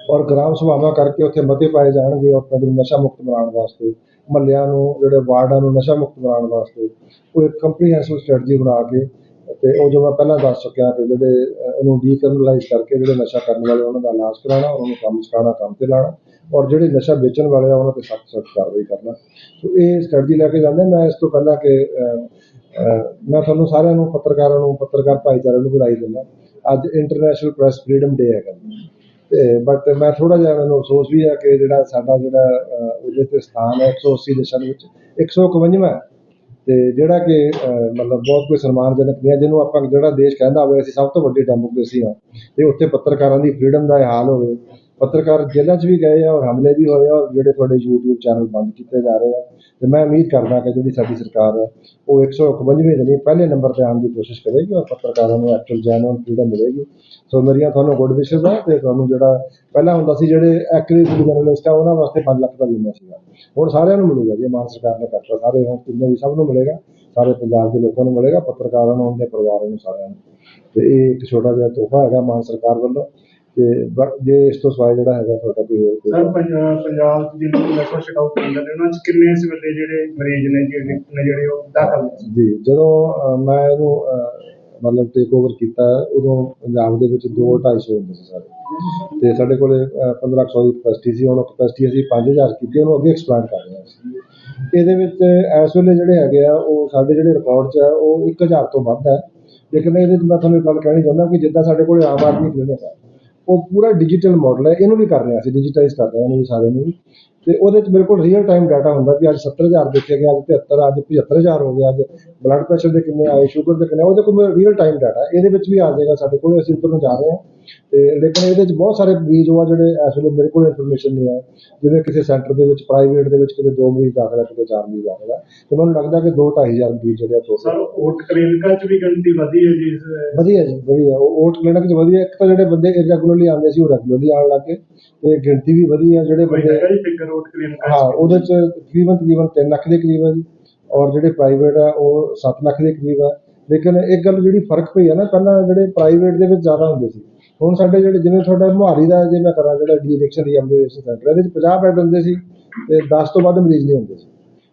[SPEAKER 2] ਔਰ ਗ੍ਰਾਮ ਸਭਾਵਾਂ ਕਰਕੇ ਉੱਥੇ ਮਤੇ ਪਾਏ ਜਾਣਗੇ ਔਰ ਪਿੰਡ ਨੂੰ ਨਸ਼ਾ ਮੁਕਤ ਬਣਾਉਣ ਵਾਸਤੇ, ਮਹੱਲਿਆਂ ਨੂੰ, ਜਿਹੜੇ ਵਾਰਡਾਂ ਨੂੰ ਨਸ਼ਾ ਮੁਕਤ ਬਣਾਉਣ ਵਾਸਤੇ ਉਹ ਇੱਕ ਕੰਪਰੀਹੈਂਸਿਵ ਸਟ੍ਰੈਟਜੀ ਬਣਾ ਕੇ ਤੇ ਉਹ ਜੋ ਮੈਂ ਪਹਿਲਾਂ ਦੱਸ ਚੁੱਕਿਆ ਕਿ ਜਿਹੜੇ ਉਹਨੂੰ ਡੀਕ੍ਰਿਮੀਨਲਾਈਜ਼ ਕਰਕੇ ਜਿਹੜੇ ਨਸ਼ਾ ਕਰਨ ਵਾਲੇ ਉਹਨਾਂ ਦਾ ਇਲਾਜ ਕਰਾਉਣਾ, ਉਹਨਾਂ ਨੂੰ ਕੰਮ ਸਿਖਾਉਣਾ, ਕੰਮ ਤੇ ਲਾਉਣਾ ਔਰ ਜਿਹੜੇ ਨਸ਼ਾ ਵੇਚਣ ਵਾਲੇ ਆ ਉਹਨਾਂ ਤੇ ਸਖਤ ਸਖਤ ਕਾਰਵਾਈ ਕਰਨਾ। ਸੋ ਇਹ ਸਟ੍ਰੈਟਜੀ ਲੈ ਕੇ ਜਾਂਦੇ ਮੈਂ ਇਸ ਤੋਂ ਪਹਿਲਾਂ ਕਿ ਮੈਂ ਤੁਹਾਨੂੰ ਸਾਰਿਆਂ ਨੂੰ, ਪੱਤਰਕਾਰਾਂ ਨੂੰ, ਪੱਤਰਕਾਰ ਭਾਈਚਾਰੇ ਨੂੰ ਵਧਾਈ ਦਿੰਦਾ। ਅੱਜ ਇੰਟਰਨੈਸ਼ਨਲ ਪ੍ਰੈਸ ਫਰੀडम ਡੇ ਹੈਗਾ। ਤੇ ਬਟ ਮੈਂ ਥੋੜਾ ਜਿਹਾ ਮੈਨੂੰ ਅਫਸੋਸ ਵੀ ਹੈ ਕਿ ਜਿਹੜਾ ਸਾਡਾ ਜਿਹੜਾ ਉਹਦੇ ਤੇ ਸਥਾਨ ਹੈ 180 ਦੇਸ਼ਾਂ ਵਿੱਚ 151ਵਾਂ ਤੇ ਜਿਹੜਾ ਕਿ ਮਤਲਬ ਬਹੁਤ ਕੋਈ ਸਨਮਾਨਜਨਕ ਨਹੀਂ ਹੈ। ਜਿਹਨੂੰ ਆਪਾਂ ਜਿਹੜਾ ਦੇਸ਼ ਕਹਿੰਦਾ ਹੋਵੇ, ਅਸੀਂ ਸਭ ਤੋਂ ਵੱਡੀ ਡੈਮੋਕ੍ਰੇਸੀ ਆ ਤੇ ਉੱਥੇ ਪੱਤਰਕਾਰਾਂ ਦੀ ਫਰੀडम ਦਾ ਹਾਲ ਹੋਵੇ। ਪੱਤਰਕਾਰ ਜੇਲ੍ਹਾਂ 'ਚ ਵੀ ਗਏ ਆ ਔਰ ਹਮਲੇ ਵੀ ਹੋਏ ਆ ਔਰ ਜਿਹੜੇ ਤੁਹਾਡੇ YouTube ਚੈਨਲ ਬੰਦ ਕੀਤੇ ਜਾ ਰਹੇ ਆ। ਤੇ ਮੈਂ ਉਮੀਦ ਕਰਦਾ ਕਿ ਜਿਹੜੀ ਸਾਡੀ ਸਰਕਾਰ ਹੈ ਉਹ 151ਵੇਂ ਦਿਨ ਹੀ ਪਹਿਲੇ ਨੰਬਰ ਤੇ ਆਉਣ ਦੀ ਕੋਸ਼ਿਸ਼ ਕਰੇਗੀ ਔਰ ਪੱਤਰਕਾਰਾਂ ਨੂੰ ਐਕਚੁਅਲ ਜੈਨੂਅਨ ਫ੍ਰੀडम ਮਿਲੇਗੀ। ਸੋ ਮੇਰੀਆਂ ਤੁਹਾਨੂੰ ਗੁੱਡ ਵਿਸ਼ੇਸ ਆ ਤੇ ਤੁਹਾਨੂੰ ਜਿਹੜਾ ਪਹਿਲਾਂ ਹੁੰਦਾ ਸੀ ਜਿਹੜੇ ਐਕਟਿਵ ਜਰਨਲਿਸਟ ਆ, ਉਹਨਾਂ ਵਾਸਤੇ 5 ਲੱਖ ਦਾ ਬੀਮਾ ਸੀਗਾ। ਹੁਣ ਸਾਰਿਆਂ ਨੂੰ ਮਿਲੂਗਾ ਜੀ, ਮਾਨ ਸਰਕਾਰ ਨੇ ਕਰਤਾ, ਸਾਰੇ ਹੁਣ ਜਿੰਨੇ ਵੀ ਸਭ ਨੂੰ ਮਿਲੇਗਾ, ਸਾਰੇ ਪੰਜਾਬ ਦੇ ਲੋਕਾਂ ਨੂੰ ਮਿਲੇਗਾ, ਪੱਤਰਕਾਰਾਂ ਨੂੰ ਉਹਨਾਂ ਦੇ ਪਰਿਵਾਰਾਂ ਨੂੰ ਸਾਰਿਆਂ ਨੂੰ। ਤੇ ਇਹ ਇੱਕ ਛੋਟਾ ਜਿਹਾ ਤੋਹਫਾ ਹੈਗਾ ਮਾਨ ਸਰਕਾਰ ਵੱਲੋਂ। ਤੇ ਜੇ ਇਸ ਤੋਂ ਸਿਵਾਏ ਜਿਹੜਾ ਹੈਗਾ ਤੁਹਾਡਾ ਕੋਈ ਹੋਰ ਕੋਈ
[SPEAKER 3] ਸਰ ਪੰਜਾਬ ਪੰਜਾਬ ਚ ਨੂੰ ਨਸ਼ਾ ਛਡਾਊ ਕੇਂਦਰ ਨੇ ਉਹਨਾਂ ਚ ਕਿੰਨੇ ਇਸ ਵੇਲੇ ਜਿਹੜੇ ਮਰੀਜ਼ ਨੇ ਜਿਹੜੇ ਨੇ ਜਿਹੜੇ ਉਹ ਦਾਖਲ ਨੇ?
[SPEAKER 2] ਜੀ ਜਦੋਂ ਅਹ, ਮੈਂ ਇਹਨੂੰ ਅਹ, ਮਤਲਬ ਟੇਕ ਓਵਰ ਕੀਤਾ ਉਦੋਂ ਪੰਜਾਬ ਦੇ ਵਿੱਚ 2 250 ਹੁੰਦੇ ਸੀ ਸਾਰੇ। ਤੇ ਸਾਡੇ ਕੋਲੇ ਅਹ, 1500 ਦੀ ਕਪੈਸਿਟੀ ਸੀ ਹੁਣ ਕਪੈਸਿਟੀ ਅਸੀਂ 5000 ਕੀਤੀ ਉਹਨੂੰ ਅੱਗੇ ਐਕਸਪੈਂਡ ਕਰ ਰਹੇ ਹਾਂ ਅਸੀਂ। ਇਹਦੇ ਵਿੱਚ ਇਸ ਵੇਲੇ ਜਿਹੜੇ ਹੈਗੇ ਆ ਉਹ ਸਾਡੇ ਜਿਹੜੇ ਰਿਕਾਰਡ 'ਚ ਆ ਉਹ 1000 ਤੋਂ ਵੱਧ ਹੈ। ਲੇਕਿਨ ਇਹਦੇ 'ਚ ਮੈਂ ਤੁਹਾਨੂੰ ਇੱਕ ਗੱਲ ਕਹਿਣੀ ਚਾਹੁੰਦਾ ਕਿ ਜਿੱਦਾਂ ਸਾਡੇ ਕੋਲੇ ਆਮ ਆਦਮੀ ਕਲੀਨਿਕ ਹੈ ਉਹ ਪੂਰਾ ਡਿਜੀਟਲ ਮਾਡਲ ਹੈ, ਇਹਨੂੰ ਵੀ ਕਰ ਰਹੇ ਹਾਂ ਅਸੀਂ ਡਿਜੀਟਾਈਜ਼ ਕਰ ਰਹੇ ਹਾਂ ਇਹਨੂੰ ਵੀ ਸਾਰੇ ਨੂੰ ਵੀ। ਤੇ ਉਹਦੇ 'ਚ ਬਿਲਕੁਲ ਰੀਅਲ ਟਾਈਮ ਡਾਟਾ ਹੁੰਦਾ ਵੀ ਅੱਜ 70000 ਦੇਖਿਆ ਗਿਆ ਅੱਜ 73 ਅੱਜ 75000 ਹੋ ਗਿਆ ਅੱਜ ਬਲੱਡ ਪ੍ਰੈਸ਼ਰ ਦੇ ਕਿੰਨੇ ਆਏ ਸ਼ੂਗਰ ਦੇ ਕਿੰਨੇ ਉਹਦੇ ਕੋਲ ਰੀਅਲ ਟਾਈਮ ਡਾਟਾ ਇਹਦੇ ਵਿੱਚ ਵੀ ਆ ਜਾਏਗਾ ਸਾਡੇ ਕੋਲ ਅਸੀਂ ਉੱਧਰ ਨੂੰ ਜਾ ਰਹੇ ਹਾਂ। ਤੇ ਲੇਕਿਨ ਇਹਦੇ 'ਚ ਬਹੁਤ ਸਾਰੇ ਮਰੀਜ਼ ਆ ਜਿਹੜੇ ਇਸ ਵੇਲੇ ਮੇਰੇ ਕੋਲ ਇਨਫੋਰਮੇਸ਼ਨ ਨਹੀਂ ਹੈ ਜਿਵੇਂ ਕਿਸੇ ਸੈਂਟਰ ਦੇ ਵਿੱਚ ਪ੍ਰਾਈਵੇਟ ਦੇ ਵਿੱਚ ਕਿਤੇ ਦੋ ਮਰੀਜ਼ ਦਾਖਲ ਕਿਤੇ ਚਾਰ ਮਰੀਜ਼ ਦਾਖਲ ਤੇ ਮੈਨੂੰ ਲੱਗਦਾ ਕਿ 2 2500 ਮਰੀਜ਼ ਜਿਹੜੇ ਆ
[SPEAKER 3] ਸਰ ਓਟ ਕਲੀਨਿਕਾਂ ਚ ਵੀ ਗਿਣਤੀ ਵਧੀ ਹੈ ਜੀ ਇਸ
[SPEAKER 2] ਵਧੀਆ ਜੀ ਵਧੀਆ। ਉਹ ਓਟ ਕਲੀਨਿਕ 'ਚ ਵਧੀਆ ਇੱਕ ਤਾਂ ਜਿਹੜੇ ਬੰਦੇ ਇਰੈਗੂਲਰਲੀ ਆਉਂਦੇ ਸੀ ਉਹ ਰੈਗੂਲਰਲੀ ਆਉਣ ਲੱਗ ਗਏ ਤੇ ਗਿਣਤੀ ਵੀ ਵਧੀ ਹੈ ਜਿਹੜੇ
[SPEAKER 3] ਕੋਈ
[SPEAKER 2] ਬੰਦੇ
[SPEAKER 3] ਹੈਗਾ ਜੀ ਫਿਗਰ
[SPEAKER 2] ਹਾਂ ਉਹਦੇ ਚ ਤਕਰੀਬਨ ਤਕਰੀਬਨ 3 ਲੱਖ ਦੇ ਕਰੀਬ ਹੈ ਜੀ। ਔਰ ਜਿਹੜੇ ਪ੍ਰਾਈਵੇਟ ਆ ਉਹ 7 ਲੱਖ ਦੇ ਕਰੀਬ ਆ। ਲੇਕਿਨ ਇੱਕ ਗੱਲ ਜਿਹੜੀ ਫ਼ਰਕ ਪਈ ਹੈ ਨਾ ਪਹਿਲਾਂ ਜਿਹੜੇ ਪ੍ਰਾਈਵੇਟ ਦੇ ਵਿੱਚ ਜ਼ਿਆਦਾ ਹੁੰਦੇ ਸੀ। ਹੁਣ ਸਾਡੇ ਜਿਹੜੇ ਜਿਵੇਂ ਤੁਹਾਡਾ ਮੁਹਾਲੀ ਦਾ ਜੇ ਮੈਂ ਕਰਾਂ ਜਿਹੜਾ ਡੀ ਐਡਿਕਸ਼ਨ ਰੀਹੈਬਿਲਿਟੇਸ਼ਨ ਸੈਂਟਰ ਇਹਦੇ ਚ 50 ਬੈੱਡ ਹੁੰਦੇ ਸੀ ਤੇ 10 ਤੋਂ ਵੱਧ ਮਰੀਜ਼ ਨਹੀਂ ਹੁੰਦੇ ਸੀ।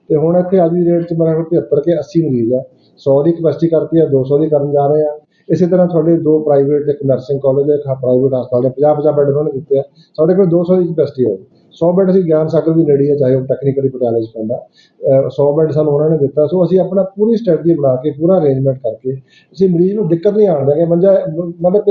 [SPEAKER 2] ਤੇ ਹੁਣ ਇੱਥੇ ਅੱਜ ਦੀ ਰੇਟ 'ਚ ਮੇਰਾ ਖਿਆਲ 75 ਕੇ 80 ਮਰੀਜ਼ ਆ। 100 ਦੀ ਕਪੈਸਿਟੀ ਕਰਤੀ ਆ 200 ਦੀ ਕਰਨ ਜਾ ਰਹੇ ਆ। ਇਸੇ ਤਰ੍ਹਾਂ ਤੁਹਾਡੇ ਦੋ ਪ੍ਰਾਈਵੇਟ ਇੱਕ ਨਰਸਿੰਗ ਕਾਲਜ ਇੱਕ ਪ੍ਰਾਈਵੇਟ ਹਸਪਤਾਲ ਨੇ 50 50 ਬੈੱਡ ਉਹਨਾਂ ਨੇ ਦਿੱਤੇ ਆ। ਸਾਡੇ ਕੋਲ 200 ਦੀ ਕਪੈਸਿਟੀ ਹੈ 100 ਬੈੱਡ ਅਸੀਂ ਗਿਆਨ ਸਾਗਰ ਵੀ ਨੇੜੇ ਹੈ ਚਾਹੇ ਉਹ ਟੈਕਨੀਕਲੀ ਪਟਿਆਲੇ 'ਚ ਪੈਂਦਾ। ਅਹ 100 ਬੈੱਡ ਸਾਨੂੰ ਉਹਨਾਂ ਨੇ ਦਿੱਤਾ, ਸੋ ਅਸੀਂ ਆਪਣਾ ਪੂਰੀ ਸਟ੍ਰੈਟਜੀ ਬਣਾ ਕੇ, ਪੂਰਾ ਅਰੇਂਜਮੈਂਟ ਕਰਕੇ, ਅਸੀਂ ਮਰੀਜ਼ ਨੂੰ ਦਿੱਕਤ ਨਹੀਂ ਆਉਣ ਦੇਗੇ ਮੰਜਾ ਮਤਲਬ